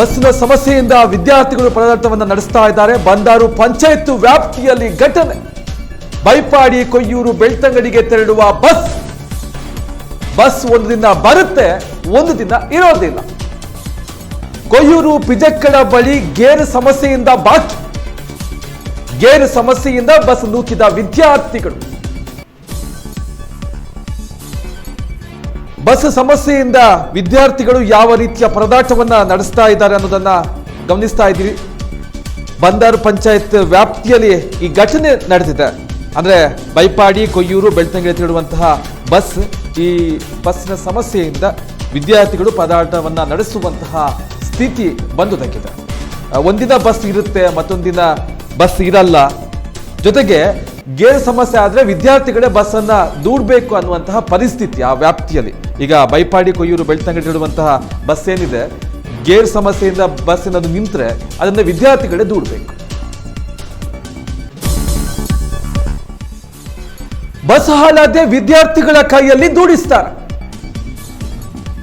ಬಸ್ಸಿನ ಸಮಸ್ಯೆಯಿಂದ ವಿದ್ಯಾರ್ಥಿಗಳು ಪರದಾಟವನ್ನು ನಡೆಸ್ತಾ ಇದ್ದಾರೆ. ಬಂದಾರು ಪಂಚಾಯತ್ ವ್ಯಾಪ್ತಿಯಲ್ಲಿ ಘಟನೆ. ಬೈಪಾಡಿ, ಕೊಯ್ಯೂರು, ಬೆಳ್ತಂಗಡಿಗೆ ತೆರಳುವ ಬಸ್. ಬಸ್ ಒಂದು ದಿನ ಬರುತ್ತೆ, ಒಂದು ದಿನ ಇರೋದಿಲ್ಲ. ಕೊಯ್ಯೂರು ಪಿಜಕ್ಕಡ ಬಳಿ ಗೇರು ಸಮಸ್ಯೆಯಿಂದ ಬಾಕಿ. ಗೇರು ಸಮಸ್ಯೆಯಿಂದ ಬಸ್ ನೂಕಿದ ವಿದ್ಯಾರ್ಥಿಗಳು. ಬಸ್ ಸಮಸ್ಯೆಯಿಂದ ವಿದ್ಯಾರ್ಥಿಗಳು ಯಾವ ರೀತಿಯ ಪರದಾಟವನ್ನ ನಡೆಸ್ತಾ ಇದ್ದಾರೆ ಅನ್ನೋದನ್ನ ಗಮನಿಸ್ತಾ ಇದ್ದೀವಿ. ಬಂದಾರು ಪಂಚಾಯತ್ ವ್ಯಾಪ್ತಿಯಲ್ಲಿ ಈ ಘಟನೆ ನಡೆದಿದೆ. ಅಂದ್ರೆ ಬೈಪಾಡಿ ಕೊಯ್ಯೂರು ಬೆಳ್ತಂಗಿ ತಿರುವಂತಹ ಬಸ್ ಈ ಬಸ್ಸಿನ ಸಮಸ್ಯೆಯಿಂದ ವಿದ್ಯಾರ್ಥಿಗಳು ಪದಾರ್ಥವನ್ನು ನಡೆಸುವಂತಹ ಸ್ಥಿತಿ ಆ, ಒಂದಿನ ಬಸ್ ಇರುತ್ತೆ ಮತ್ತೊಂದಿನ ಬಸ್ ಇರಲ್ಲ. ಜೊತೆಗೆ ಗೇರ್ ಸಮಸ್ಯೆ ಆದ್ರೆ ವಿದ್ಯಾರ್ಥಿಗಳೇ ಬಸ್ ಅನ್ನ ದೂಡಬೇಕು ಅನ್ನುವಂತಹ ಪರಿಸ್ಥಿತಿ ಆ ವ್ಯಾಪ್ತಿಯಲ್ಲಿ. ಈಗ ಬೈಪಾಡಿ, ಕೊಯ್ಯೂರು, ಬೆಳ್ತಂಗಡಿ ಇಡುವಂತಹ ಬಸ್ ಏನಿದೆ, ಗೇರ್ ಸಮಸ್ಯೆಯಿಂದ ಬಸ್ ಏನಾದ್ರು ನಿಂತ್ರೆ ಅದನ್ನ ವಿದ್ಯಾರ್ಥಿಗಳೇ ದೂಡಬೇಕು. ಬಸ್ ಹಾಳಾದ್ರೆ ವಿದ್ಯಾರ್ಥಿಗಳ ಕೈಯಲ್ಲಿ ದೂಡಿಸ್ತಾರೆ.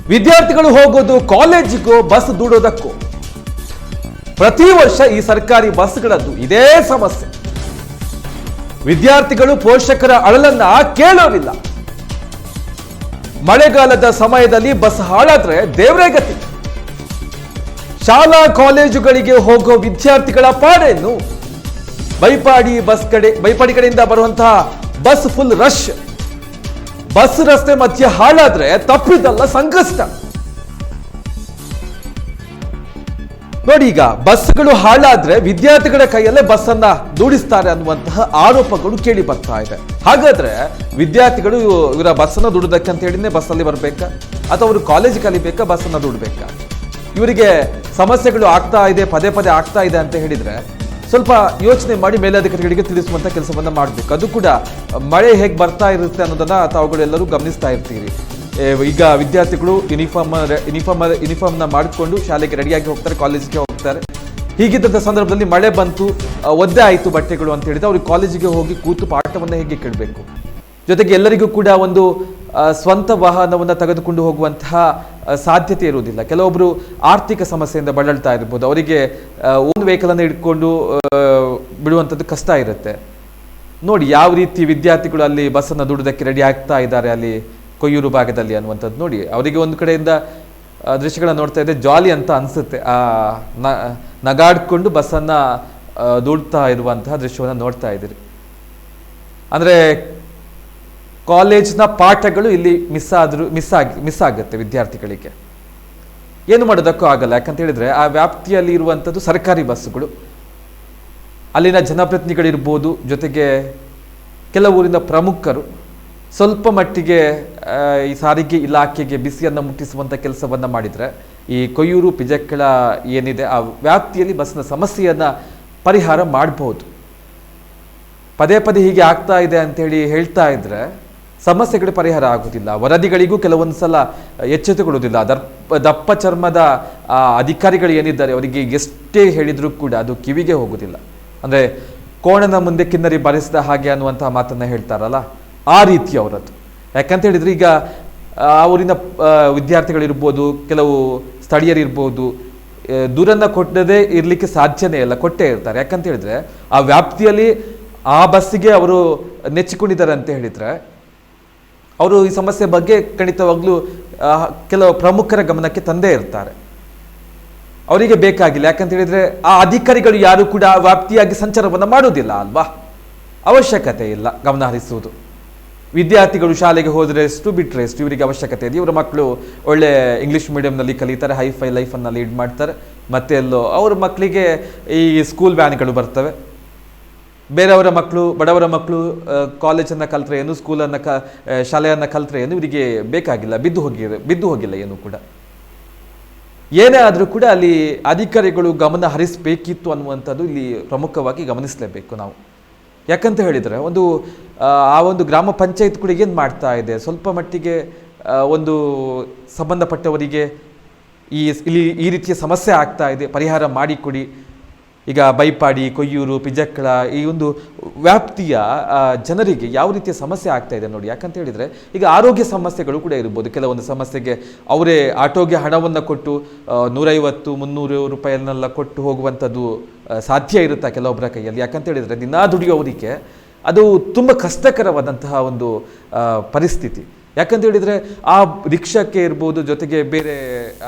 ವಿದ್ಯಾರ್ಥಿಗಳು ಹೋಗೋದು ಕಾಲೇಜಿಗೂ ಬಸ್ ದೂಡೋದಕ್ಕೂ. ಪ್ರತಿ ವರ್ಷ ಈ ಸರ್ಕಾರಿ ಬಸ್ಗಳದ್ದು ಇದೇ ಸಮಸ್ಯೆ. ವಿದ್ಯಾರ್ಥಿಗಳು ಪೋಷಕರ ಅಳಲನ್ನ ಕೇಳೋದಿಲ್ಲ ಮಳೆಗಾಲದ ಸಮಯದಲ್ಲಿ ಬಸ್ ಹಾಳಾದ್ರೆ ದೇವರೇ ಗತಿ. ಶಾಲಾ ಕಾಲೇಜುಗಳಿಗೆ ಹೋಗೋ ವಿದ್ಯಾರ್ಥಿಗಳ ಪಾಡೇನು? ಬೈಪಾಡಿ ಬಸ್ ಕಡೆ, ಬೈಪಾಡಿ ಕಡೆಯಿಂದ ಬರುವಂತಹ ಬಸ್ ಫುಲ್ ರಶ್. ಬಸ್ ರಸ್ತೆ ಮಧ್ಯೆ ಹಾಳಾದ್ರೆ ತಪ್ಪಿದಲ್ಲ ಸಂಕಷ್ಟ. ನೋಡಿ ಈಗ ಬಸ್ಗಳು ಹಾಳಾದ್ರೆ ವಿದ್ಯಾರ್ಥಿಗಳ ಕೈಯಲ್ಲೇ ಬಸ್ ಅನ್ನ ದೂಡಿಸ್ತಾರೆ ಅನ್ನುವಂತಹ ಆರೋಪಗಳು ಕೇಳಿ ಬರ್ತಾ ಇದೆ. ಹಾಗಾದ್ರೆ ವಿದ್ಯಾರ್ಥಿಗಳು ಇವರ ಬಸ್ ಅನ್ನ ದುಡಿದಕ್ಕೆ ಅಂತ ಹೇಳಿನೇ ಬಸ್ ಅಲ್ಲಿ ಬರ್ಬೇಕಾ? ಅಥವಾ ಅವರು ಕಾಲೇಜ್ ಕಲಿಬೇಕಾ ಬಸ್ ಅನ್ನ ದುಡ್ಬೇಕಾ? ಇವರಿಗೆ ಸಮಸ್ಯೆಗಳು ಆಗ್ತಾ ಇದೆ, ಪದೇ ಪದೇ ಆಗ್ತಾ ಇದೆ ಅಂತ ಹೇಳಿದ್ರೆ ಸ್ವಲ್ಪ ಯೋಚನೆ ಮಾಡಿ ಮೇಲಧಿಕಾರಿಗಳಿಗೆ ತಿಳಿಸುವಂತ ಕೆಲಸವನ್ನ ಮಾಡಬೇಕು. ಅದು ಕೂಡ ಮಳೆ ಹೇಗೆ ಬರ್ತಾ ಇರುತ್ತೆ ಅನ್ನೋದನ್ನ ತಾವುಗಳೆಲ್ಲರೂ ಗಮನಿಸ್ತಾ ಇರ್ತೀರಿ. ಈಗ ವಿದ್ಯಾರ್ಥಿಗಳು ಯೂನಿಫಾರ್ಮ್ ಯೂನಿಫಾರ್ಮ್ ಯೂನಿಫಾರ್ಮ್ನ ಮಾಡಿಕೊಂಡು ಶಾಲೆಗೆ ರೆಡಿಯಾಗಿ ಹೋಗ್ತಾರೆ ಕಾಲೇಜಿಗೆ ಹೋಗ್ತಾರೆ. ಹೀಗಿದ್ದಂಥ ಸಂದರ್ಭದಲ್ಲಿ ಮಳೆ ಬಂತು ಒದ್ದೆ ಆಯಿತು ಬಟ್ಟೆಗಳು ಅಂತ ಹೇಳಿದ್ರೆ ಅವ್ರಿಗೆ ಕಾಲೇಜಿಗೆ ಹೋಗಿ ಕೂತು ಪಾಠವನ್ನು ಹೇಗೆ ಕೇಳಬೇಕು? ಜೊತೆಗೆ ಎಲ್ಲರಿಗೂ ಕೂಡ ಒಂದು ಸ್ವಂತ ವಾಹನವನ್ನು ತೆಗೆದುಕೊಂಡು ಹೋಗುವಂತಹ ಸಾಧ್ಯತೆ ಇರುವುದಿಲ್ಲ. ಕೆಲವೊಬ್ಬರು ಆರ್ಥಿಕ ಸಮಸ್ಯೆಯಿಂದ ಬಳಲ್ತಾ ಇರ್ಬೋದು. ಅವರಿಗೆ ಒಂದು ವೆಹಿಕಲನ್ನು ಇಟ್ಕೊಂಡು ಬಿಡುವಂಥದ್ದು ಕಷ್ಟ ಇರುತ್ತೆ. ನೋಡಿ, ಯಾವ ರೀತಿ ವಿದ್ಯಾರ್ಥಿಗಳು ಅಲ್ಲಿ ಬಸ್ಸನ್ನು ದುಡಿದಕ್ಕೆ ರೆಡಿ ಆಗ್ತಾ ಇದ್ದಾರೆ ಅಲ್ಲಿ? ಕೊಯ್ಯೂರು ಭಾಗದಲ್ಲಿ ಅನ್ನುವಂಥದ್ದು ನೋಡಿ. ಅವರಿಗೆ ಒಂದು ಕಡೆಯಿಂದ ದೃಶ್ಯಗಳನ್ನ ನೋಡ್ತಾ ಇದ್ದೆ ಜಾಲಿ ಅಂತ ಅನಿಸುತ್ತೆ. ಆ ನಗಾಡ್ಕೊಂಡು ಬಸ್ಸನ್ನು ದೂಡ್ತಾ ಇರುವಂತಹ ದೃಶ್ಯವನ್ನು ನೋಡ್ತಾ ಇದ್ದೀರಿ. ಅಂದರೆ, ಕಾಲೇಜ್ನ ಪಾಠಗಳು ಇಲ್ಲಿ ಮಿಸ್ ಆದರೂ, ಮಿಸ್ ಆಗಿ, ಮಿಸ್ ಆಗುತ್ತೆ ವಿದ್ಯಾರ್ಥಿಗಳಿಗೆ. ಏನು ಮಾಡೋದಕ್ಕೂ ಆಗಲ್ಲ. ಯಾಕಂತ ಹೇಳಿದರೆ, ಆ ವ್ಯಾಪ್ತಿಯಲ್ಲಿ ಇರುವಂಥದ್ದು ಸರ್ಕಾರಿ ಬಸ್ಸುಗಳು. ಅಲ್ಲಿನ ಜನಪ್ರತಿನಿಧಿಗಳಿರ್ಬೋದು, ಜೊತೆಗೆ ಕೆಲವೂರಿನ ಪ್ರಮುಖರು. ಸ್ವಲ್ಪ ಮಟ್ಟಿಗೆ ಈ ಸಾರಿಗೆ ಇಲಾಖೆಗೆ ಬಿಸಿಯನ್ನು ಮುಟ್ಟಿಸುವಂಥ ಕೆಲಸವನ್ನು ಮಾಡಿದರೆ, ಈ ಕೊಯ್ಯೂರು, ಪಿಜಕ್ಕಳ ಏನಿದೆ, ಆ ವ್ಯಾಪ್ತಿಯಲ್ಲಿ ಬಸ್ನ ಸಮಸ್ಯೆಯನ್ನು ಪರಿಹಾರ ಮಾಡಬಹುದು ಪದೇ ಪದೇ ಹೀಗೆ ಆಗ್ತಾ ಇದೆ ಅಂತೇಳಿ ಹೇಳ್ತಾ ಇದ್ರೆ, ಸಮಸ್ಯೆಗಳು ಪರಿಹಾರ ಆಗುವುದಿಲ್ಲ ವರದಿಗಳಿಗೂ ಕೆಲವೊಂದು ಸಲ ಎಚ್ಚೆತ್ತುಕೊಳ್ಳುವುದಿಲ್ಲ. ದರ್ಪ, ದಪ್ಪ ಚರ್ಮದ ಅಧಿಕಾರಿಗಳು ಏನಿದ್ದಾರೆ, ಅವರಿಗೆ ಎಷ್ಟೇ ಹೇಳಿದರೂ ಕೂಡ ಅದು ಕಿವಿಗೆ ಹೋಗುವುದಿಲ್ಲ ಅಂದರೆ, ಕೋಣನ ಮುಂದೆ ಕಿನ್ನರಿ ಬರೆಸಿದ ಹಾಗೆ ಅನ್ನುವಂತಹ ಮಾತನ್ನು ಹೇಳ್ತಾರಲ್ಲ? ಆ ರೀತಿ ಅವರದ್ದು. ಯಾಕಂತ ಹೇಳಿದರೆ ಈಗ ಅವರಿಂದ ವಿದ್ಯಾರ್ಥಿಗಳಿರ್ಬೋದು, ಕೆಲವು ಸ್ಥಳೀಯರಿರ್ಬೋದು ದೂರನ್ನು ಕೊಟ್ಟದೇ ಇರಲಿಕ್ಕೆ ಸಾಧ್ಯನೇ ಇಲ್ಲ, ಕೊಟ್ಟೇ ಇರ್ತಾರೆ. ಯಾಕಂತ ಹೇಳಿದರೆ ಆ ವ್ಯಾಪ್ತಿಯಲ್ಲಿ ಆ ಬಸ್ಸಿಗೆ ಅವರು ನೆಚ್ಚಿಕೊಂಡಿದ್ದಾರೆ ಅಂತ ಹೇಳಿದರೆ, ಅವರು ಈ ಸಮಸ್ಯೆ ಬಗ್ಗೆ ಖಂಡಿತವಾಗ್ಲೂ ಕೆಲವು ಪ್ರಮುಖರ ಗಮನಕ್ಕೆ ತಂದೇ ಇರ್ತಾರೆ. ಅವರಿಗೆ ಬೇಕಾಗಿಲ್ಲ. ಯಾಕಂತ ಹೇಳಿದರೆ ಆ ಅಧಿಕಾರಿಗಳು ಯಾರು ಕೂಡ ವ್ಯಾಪ್ತಿಯಾಗಿ ಸಂಚಾರವನ್ನು ಮಾಡೋದಿಲ್ಲ ಅಲ್ವಾ? ಅವಶ್ಯಕತೆ ಇಲ್ಲ ಗಮನ ಹರಿಸುವುದು. ವಿದ್ಯಾರ್ಥಿಗಳು ಶಾಲೆಗೆ ಹೋದರೆ ಎಷ್ಟು ಬಿಟ್ಟರೆ ಎಷ್ಟು ಇವರಿಗೆ ಅವಶ್ಯಕತೆ ಇದೆ. ಇವರ ಮಕ್ಕಳು ಒಳ್ಳೆ ಇಂಗ್ಲೀಷ್ ಮೀಡಿಯಂನಲ್ಲಿ ಕಲಿತಾರೆ ಹೈ ಫೈ ಲೈಫನ್ನು ಲೀಡ್ ಮಾಡ್ತಾರೆ. ಮತ್ತೆ ಎಲ್ಲೋ ಅವ್ರ ಮಕ್ಕಳಿಗೆ ಈ ಸ್ಕೂಲ್ ವ್ಯಾನ್ಗಳು ಬರ್ತವೆ. ಬೇರೆಯವರ ಮಕ್ಕಳು ಬಡವರ ಮಕ್ಕಳು ಕಾಲೇಜನ್ನು ಕಲ್ತ್ರೆ ಏನು ಸ್ಕೂಲನ್ನು ಕ ಶಾಲೆಯನ್ನು ಕಲ್ತ್ರೆ ಏನು, ಇವರಿಗೆ ಬೇಕಾಗಿಲ್ಲ. ಬಿದ್ದು ಹೋಗಿ ಬಿದ್ದು ಹೋಗಿಲ್ಲ ಏನು ಕೂಡ. ಏನೇ ಆದರೂ ಕೂಡ ಅಲ್ಲಿ ಅಧಿಕಾರಿಗಳು ಗಮನ ಹರಿಸಬೇಕಿತ್ತು ಅನ್ನುವಂಥದ್ದು ಇಲ್ಲಿ ಪ್ರಮುಖವಾಗಿ ಗಮನಿಸಲೇಬೇಕು ನಾವು. ಯಾಕಂತ ಹೇಳಿದರೆ ಒಂದು ಆ, ಒಂದು ಗ್ರಾಮ ಪಂಚಾಯತ್ ಕೂಡ ಏನು ಮಾಡ್ತಾ ಇದೆ? ಸ್ವಲ್ಪ ಮಟ್ಟಿಗೆ ಒಂದು ಸಂಬಂಧಪಟ್ಟವರಿಗೆ ಈ ಇಲ್ಲಿ ಈ ರೀತಿಯ ಸಮಸ್ಯೆ ಆಗ್ತಾ ಇದೆ ಪರಿಹಾರ ಮಾಡಿಕೊಡಿ. ಈಗ ಬೈಪಾಡಿ, ಕೊಯ್ಯೂರು ಪಿಜಕ್ಕಳ ಈ ಒಂದು ವ್ಯಾಪ್ತಿಯ ಜನರಿಗೆ ಯಾವ ರೀತಿಯ ಸಮಸ್ಯೆ ಆಗ್ತಾ ಇದೆ ನೋಡಿ. ಯಾಕಂತ ಹೇಳಿದರೆ ಈಗ ಆರೋಗ್ಯ ಸಮಸ್ಯೆಗಳು ಕೂಡ ಇರ್ಬೋದು. ಕೆಲವೊಂದು ಸಮಸ್ಯೆಗೆ ಅವರೇ ಆಟೋಗೆ ಹಣವನ್ನು ಕೊಟ್ಟು ನೂರೈವತ್ತು, ಮುನ್ನೂರು ರೂಪಾಯಿಯನ್ನೆಲ್ಲ ಕೊಟ್ಟು ಹೋಗುವಂಥದ್ದು ಸಾಧ್ಯ ಇರುತ್ತಾ ಕೆಲವೊಬ್ಬರ ಕೈಯಲ್ಲಿ? ಯಾಕಂತ ಹೇಳಿದರೆ ದಿನಾ ದುಡಿಯೋವರಿಗೆ ಅದು ತುಂಬ ಕಷ್ಟಕರವಾದಂತಹ ಒಂದು ಪರಿಸ್ಥಿತಿ. ಯಾಕಂತ ಹೇಳಿದರೆ ಆ ರಿಕ್ಷಾಕ್ಕೆ ಇರ್ಬೋದು, ಜೊತೆಗೆ ಬೇರೆ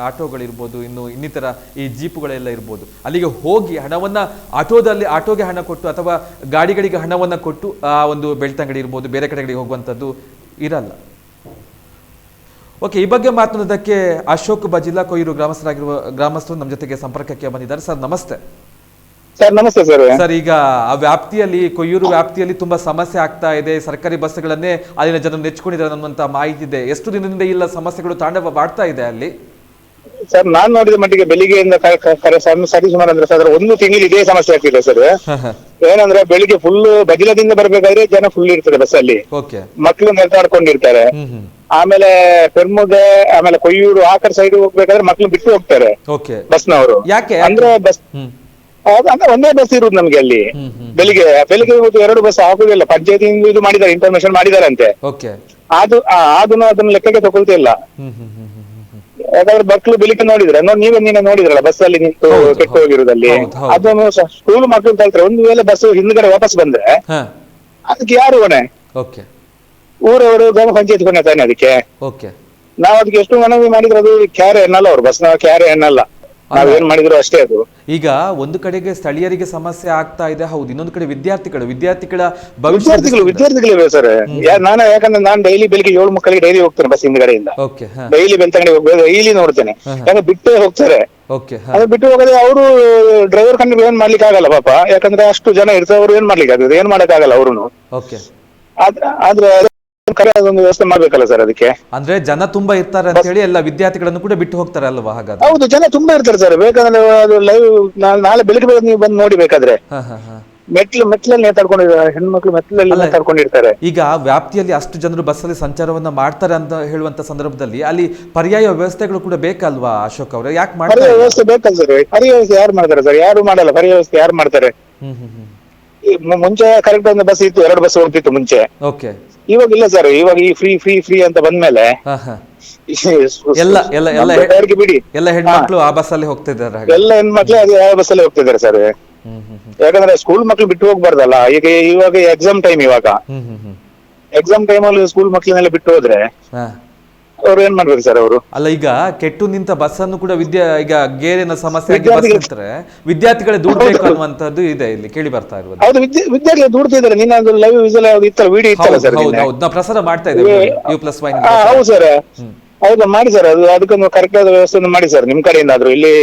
ಆಟೋಗಳಿರ್ಬೋದು, ಇನ್ನು ಇನ್ನಿತರ ಈ ಜೀಪುಗಳೆಲ್ಲ ಇರ್ಬೋದು. ಅಲ್ಲಿಗೆ ಹೋಗಿ ಹಣವನ್ನು ಆಟೋದಲ್ಲಿ, ಆಟೋಗೆ ಹಣ ಕೊಟ್ಟು ಅಥವಾ ಗಾಡಿಗಳಿಗೆ ಹಣವನ್ನು ಕೊಟ್ಟು ಆ ಒಂದು ಬೆಳ್ತಂಗಡಿ ಇರ್ಬೋದು, ಬೇರೆ ಕಡೆಗಳಿಗೆ ಹೋಗುವಂಥದ್ದು ಇರಲ್ಲ. ಓಕೆ ಈ ಬಗ್ಗೆ ಮಾತನಾಡೋದಕ್ಕೆ ಅಶೋಕ್ ಬಜಿಲ್ಲಾ ಕೊಯ್ಯೂರು ಗ್ರಾಮಸ್ಥರಾಗಿರುವ, ಗ್ರಾಮಸ್ಥರು ನಮ್ಮ ಜೊತೆಗೆ ಸಂಪರ್ಕಕ್ಕೆ ಬಂದಿದ್ದಾರೆ. ಸರ್, ನಮಸ್ತೆ. ಸರ್ ನಮಸ್ತೆ ಸರ್. ಸರ್ ಈಗ ಆ ವ್ಯಾಪ್ತಿಯಲ್ಲಿ ಕೊಯ್ಯೂರು ವ್ಯಾಪ್ತಿಯಲ್ಲಿ ತುಂಬಾ ಸಮಸ್ಯೆ ಆಗ್ತಾ ಇದೆ. ಸರ್ಕಾರಿ ಬಸ್ಗಳನ್ನೇ ಅಲ್ಲಿನ ಜನ ನೆಚ್ಕೊಂಡಿದ್ದಾರೆ ಅನ್ನುವಂತ ಮಾಹಿತಿ ಇದೆ. ಎಷ್ಟು ದಿನದಿಂದ ಇಲ್ಲ ಸಮಸ್ಯೆಗಳು ತಾಂಡವ ಮಾಡ್ತಾ ಇದೆ ಅಲ್ಲಿ? ಸರ್ ನಾನ್ ನೋಡಿದ ಮಟ್ಟಿಗೆ ಬೆಳಿಗ್ಗೆಯಿಂದ ಸರಿ ಸುಮಾರು ಅಂದ್ರೆ ಸರ್ ಒಂದು ತಿಂಗಳು ಇದೇ ಸಮಸ್ಯೆ ಆಗ್ತಿದೆ ಸರ್. ಏನಂದ್ರೆ ಬೆಳಿಗ್ಗೆ ಫುಲ್ ಬಜಿಲದಿಂದ ಬರ್ಬೇಕಾದ್ರೆ ಜನ ಫುಲ್ ಇರ್ತಾರೆ ಬಸ್ ಅಲ್ಲಿ. ಮಕ್ಳು ನೆಲೆದಾಡ್ಕೊಂಡಿರ್ತಾರೆ ಆಮೇಲೆ ಪೆರ್ಮುದೆ ಆಮೇಲೆ ಕೊಯ್ಯೂರು ಆ ಕಡೆ ಸೈಡ್ ಹೋಗ್ಬೇಕಾದ್ರೆ ಮಕ್ಳು ಬಿಟ್ಟು ಹೋಗ್ತಾರೆ ಬಸ್ನವರು ಯಾಕೆ? ಅಂದ್ರೆ ಬಸ್ ಅಂದ್ರೆ ಒಂದೇ ಬಸ್ ಇರುದು ನಮ್ಗೆ ಅಲ್ಲಿ. ಬೆಳಿಗ್ಗೆ ಬೆಳಿಗ್ಗೆ ಇವತ್ತು ಎರಡು ಬಸ್ ಹಾಕುದಿಲ್ಲ ಪಂಚಾಯತಿಯಿಂದ ಇದು ಮಾಡಿದ್ದಾರೆ ಇನ್ಫಾರ್ಮೇಶನ್ ಮಾಡಿದಾರಂತೆ. ಅದು ಅದನ್ನ ಅದನ್ನು ಲೆಕ್ಕಕ್ಕೆ ತಗೊಳ್ತಾ ಇಲ್ಲ. ಹ್ಮ್ ಹ್ಮ್ ಹ್ಮ್ ಹ್ಮ್ ಹ್ಮ್ ಹ್ಮ್. ಯಾಕಂದ್ರೆ ಮಕ್ಕಳು ಬೆಳಿಗ್ಗೆ ನೋಡಿದ್ರೆ ನೋಡಿ ನೀವೇ ನೀನೆ ನೋಡಿದ್ರಲ್ಲ ಬಸ್ ಅಲ್ಲಿ ನಿಂತು ಕೆಟ್ಟು ಹೋಗಿರೋದಲ್ಲಿ. ಅದನ್ನು ಸ್ಕೂಲ್ ಮಕ್ಳು ಕಲ್ತ್ರೆ ಒಂದು ವೇಳೆ ಬಸ್ ಹಿಂದ್ಗಡೆ ವಾಪಸ್ ಬಂದ್ರೆ ಅದಕ್ಕೆ ಯಾರು ಹೊಣೆ? ಊರವರು ಗ್ರಾಮ ಪಂಚಾಯತ್ ಹೊಣೆ ತಾನೆ ಅದಕ್ಕೆ? ನಾವು ಅದಕ್ಕೆ ಎಷ್ಟು ಮನವಿ ಮಾಡಿದ್ರೆ ಅದು ಕ್ಯಾರೆ ಎನ್ನಲ್ಲ ಅವ್ರು ಬಸ್ನ ಕ್ಯಾರೆ ಎನ್ನಲ್ಲ ನಾವೇನ್ ಮಾಡಿದ್ರು ಅಷ್ಟೇ ಅದು. ಈಗ ಒಂದು ಕಡೆಗೆ ಸ್ಥಳೀಯರಿಗೆ ಸಮಸ್ಯೆ ಆಗ್ತಾ ಇದೆ ಹೌದು. ಇನ್ನೊಂದು ಕಡೆ ವಿದ್ಯಾರ್ಥಿಗಳು ವಿದ್ಯಾರ್ಥಿಗಳ ಭವಿಷ್ಯ ವಿದ್ಯಾರ್ಥಿಗಳು ವಿದ್ಯಾರ್ಥಿಗಳಿವೆ ಸರ್. ನಾನು ಯಾಕಂದ್ರೆ ನಾನು ಡೈಲಿ ಬೆಳಿಗ್ಗೆ ಏಳು ಮಕ್ಕಳಿಗೆ ಡೈಲಿ ಹೋಗ್ತೇನೆ ಬಸ್ ಹಿಂದ್ಗಡೆಯಿಂದ. ಡೈಲಿ ಬೆಳ್ತಂಗಡಿ ಹೋಗ್ಬೇಕು ಡೈಲಿ ನೋಡ್ತೇನೆ. ಯಾಕಂದ್ರೆ ಬಿಟ್ಟೇ ಹೋಗ್ತಾರೆ. ಅದು ಬಿಟ್ಟು ಹೋಗದೆ ಅವರು ಡ್ರೈವರ್ ಕಂಡು ಏನ್ ಮಾಡ್ಲಿಕ್ಕೆ ಆಗಲ್ಲ ಪಾಪ. ಯಾಕಂದ್ರೆ ಅಷ್ಟು ಜನ ಇರ್ತಾರೆ ಅವ್ರು ಏನ್ ಮಾಡ್ಲಿಕ್ಕೆ ಆಗ್ತದೆ? ಏನ್ ಮಾಡಕ್ ಆಗಲ್ಲ ಅವ್ರು ಆದ್ರೆ ಆದ್ರೆ ಕರೆ ಅದೊಂದು ವ್ಯವಸ್ಥೆ ಮಾಡ್ಬೇಕಲ್ಲ ಸರ್ ಅದಕ್ಕೆ? ಅಂದ್ರೆ ಜನ ತುಂಬಾ ಇರ್ತಾರೆ ಅಂತ ಹೇಳಿ ಎಲ್ಲ ವಿದ್ಯಾರ್ಥಿಗಳನ್ನು ಕೂಡ ಬಿಟ್ಟು ಹೋಗ್ತಾರೆ ಅಲ್ವಾ ಹಾಗಾದ್ರೆ? ಹೌದು ಜನ ತುಂಬಾ ಇರ್ತಾರೆ ಸರ್ ಬೇಕಾದ್ರೆ ಅದು ಲೈವ್ ನಾಳೆ ಬೆಳಿಗ್ಗೆ ಬೆಳಗ್ಗೆ ನೀವು ಬಂದು ನೋಡಿ ಬೇಕಾದ್ರೆ. ಹಾ ಹಾ ಹಾ. ಮೆಟ್ಲು ಮೆಟ್ಲಲ್ಲಿ ನೇತಾಡ್ಕೊಂಡಿದ್ದಾರೆ. ಹೆಣ್ಮಕ್ಳು ಮೆಟ್ಲಲ್ಲಿ. ನೇತಾಡ್ಕೊಂಡಿರ್ತಾರೆ. ಈಗ ವ್ಯಾಪ್ತಿಯಲ್ಲಿ ಅಷ್ಟು ಜನರು ಬಸ್ಸಲ್ಲಿ ಸಂಚಾರವನ್ನ ಮಾಡ್ತಾರೆ ಅಂತ ಹೇಳುವಂತ ಸಂದರ್ಭದಲ್ಲಿ ಅಲ್ಲಿ ಪರ್ಯಾಯ ವ್ಯವಸ್ಥೆಗಳು ಕೂಡ ಬೇಕಲ್ವಾ ಅಶೋಕ್ ಅವರೇ? ಯಾಕೆ ಮಾಡ್ತಾರೆ ಪರ್ಯಾಯ ವ್ಯವಸ್ಥೆ ಬೇಕಲ್ಲ ಸರ್ ಪರ್ಯಾಯ ವ್ಯವಸ್ಥೆ ಯಾರು ಮಾಡ್ತಾರೆ ಸರ್ ಯಾರು ಮಾಡಲ್ಲ. ಪರ್ಯಾಯ ವ್ಯವಸ್ಥೆ ಯಾರು ಮಾಡ್ತಾರೆ? ಹ್ಮ್ ಹ್ಮ್ ಹ್ಮ್. ಈ ಮು- ಮುಂಚೆ ಕರೆಕ್ಟ್ ಒಂದು ಬಸ್ ಇತ್ತು. ಎರಡು ಬಸ್ ಹೋಗ್ತಿತ್ತು ಮುಂಚೆ. ಓಕೆ ಇವಾಗ ಇಲ್ಲ ಸರ್ ಇವಾಗ ಈ ಫ್ರೀ ಫ್ರೀ ಫ್ರೀ ಅಂತ ಬಂದ್ಮೇಲೆ ಹಾ ಹಾ. ಎಲ್ಲ ಎಲ್ಲ ಎಲ್ಲ ನಮ್ಮ ಬಿಡಿ. ಎಲ್ಲ ಹೆಣ್ಮಕ್ಳು ಆ ಬಸ್ಸಲ್ಲಿ ಹೋಗ್ತಿದ್ದಾರೆ ಹಾಗೆ. ಎಲ್ಲ ಹೆಣ್ಮಕ್ಳು ಅದು ಯಾವ ಬಸ್ಸಲ್ಲೇ ಹೋಗ್ತಿದ್ದಾರೆ ಸರ್ ಹ್ಮ್ ಹ್ಮ್ ಹ್ಮ್. ಯಾಕಂದ್ರೆ ಸ್ಕೂಲ್ ಮಕ್ಳು ಬಿಟ್ಟು ಹೋಗ್ಬಾರ್ದಲ್ಲ ಈಗ ಇವಾಗ ಎಕ್ಸಾಮ್ ಟೈಮ್ ಇವಾಗ. Hmm hmm hmm. Exam time ಅಲ್ಲಿ ಸ್ಕೂಲ್ ಮಕ್ಳನ್ನೆಲ್ಲ ಬಿಟ್ಟು ಹೋದ್ರೆ ಹಾ. ಅವ್ರು ಏನ್ ಮಾಡ್ಬೇಕು ಸರ್ ಅವರು? ಅಲ್ಲ ಈಗ ಕೆಟ್ಟು ನಿಂತ ಬಸ್ ಅನ್ನು ಕೂಡ ವಿದ್ಯಾ ಈಗ ಗೇರಿನ ಸಮಸ್ಯೆ ಆಗಿ ಬಸ್ ವಿದ್ಯಾರ್ಥಿಗಳು- ನಿಂತ್ರೆ ವಿದ್ಯಾರ್ಥಿಗಳೇ ದುಡ್ಬೇಕು ಅನ್ನುವಂಥದ್ದು ಇದೆ ಇಲ್ಲಿ ಕೇಳಿ ಬರ್ತಾ ಇರೋದು ಹೌದು ವಿದ್ಯಾ ವಿದ್ಯಾರ್ಥಿಗಳು ದೂಡ್ತಿದ್ದಾರೆ. ನಿನ್ನ ಅದು ಲೈವ್ ವಿಸಲ್ ಇತ್ತಲ್ಲ ವಿಡಿಯೋ ಇತ್ತಲ್ಲ ಹೌದು ಸರ್ ಹೌದು ಹೌದು. ನಾವು ಪ್ರಸಾರ ಮಾಡ್ತಾ ಇದ್ದೇವೆ ಯು ಪ್ಲಸ್ ವೈನ್ ಹಾ ಹೌದು ಸರ್ ಹೌದು ಮಾಡಿ ಸರ್ ಅದು. ಅದಕ್ಕೊಂದು ಕರೆಕ್ಟ್ ಆದ ವ್ಯವಸ್ಥೆ ಮಾಡಿ ಸರ್ ನಿಮ್ ಕಡೆಯಿಂದ ಆದ್ರೂ ಇಲ್ಲಿ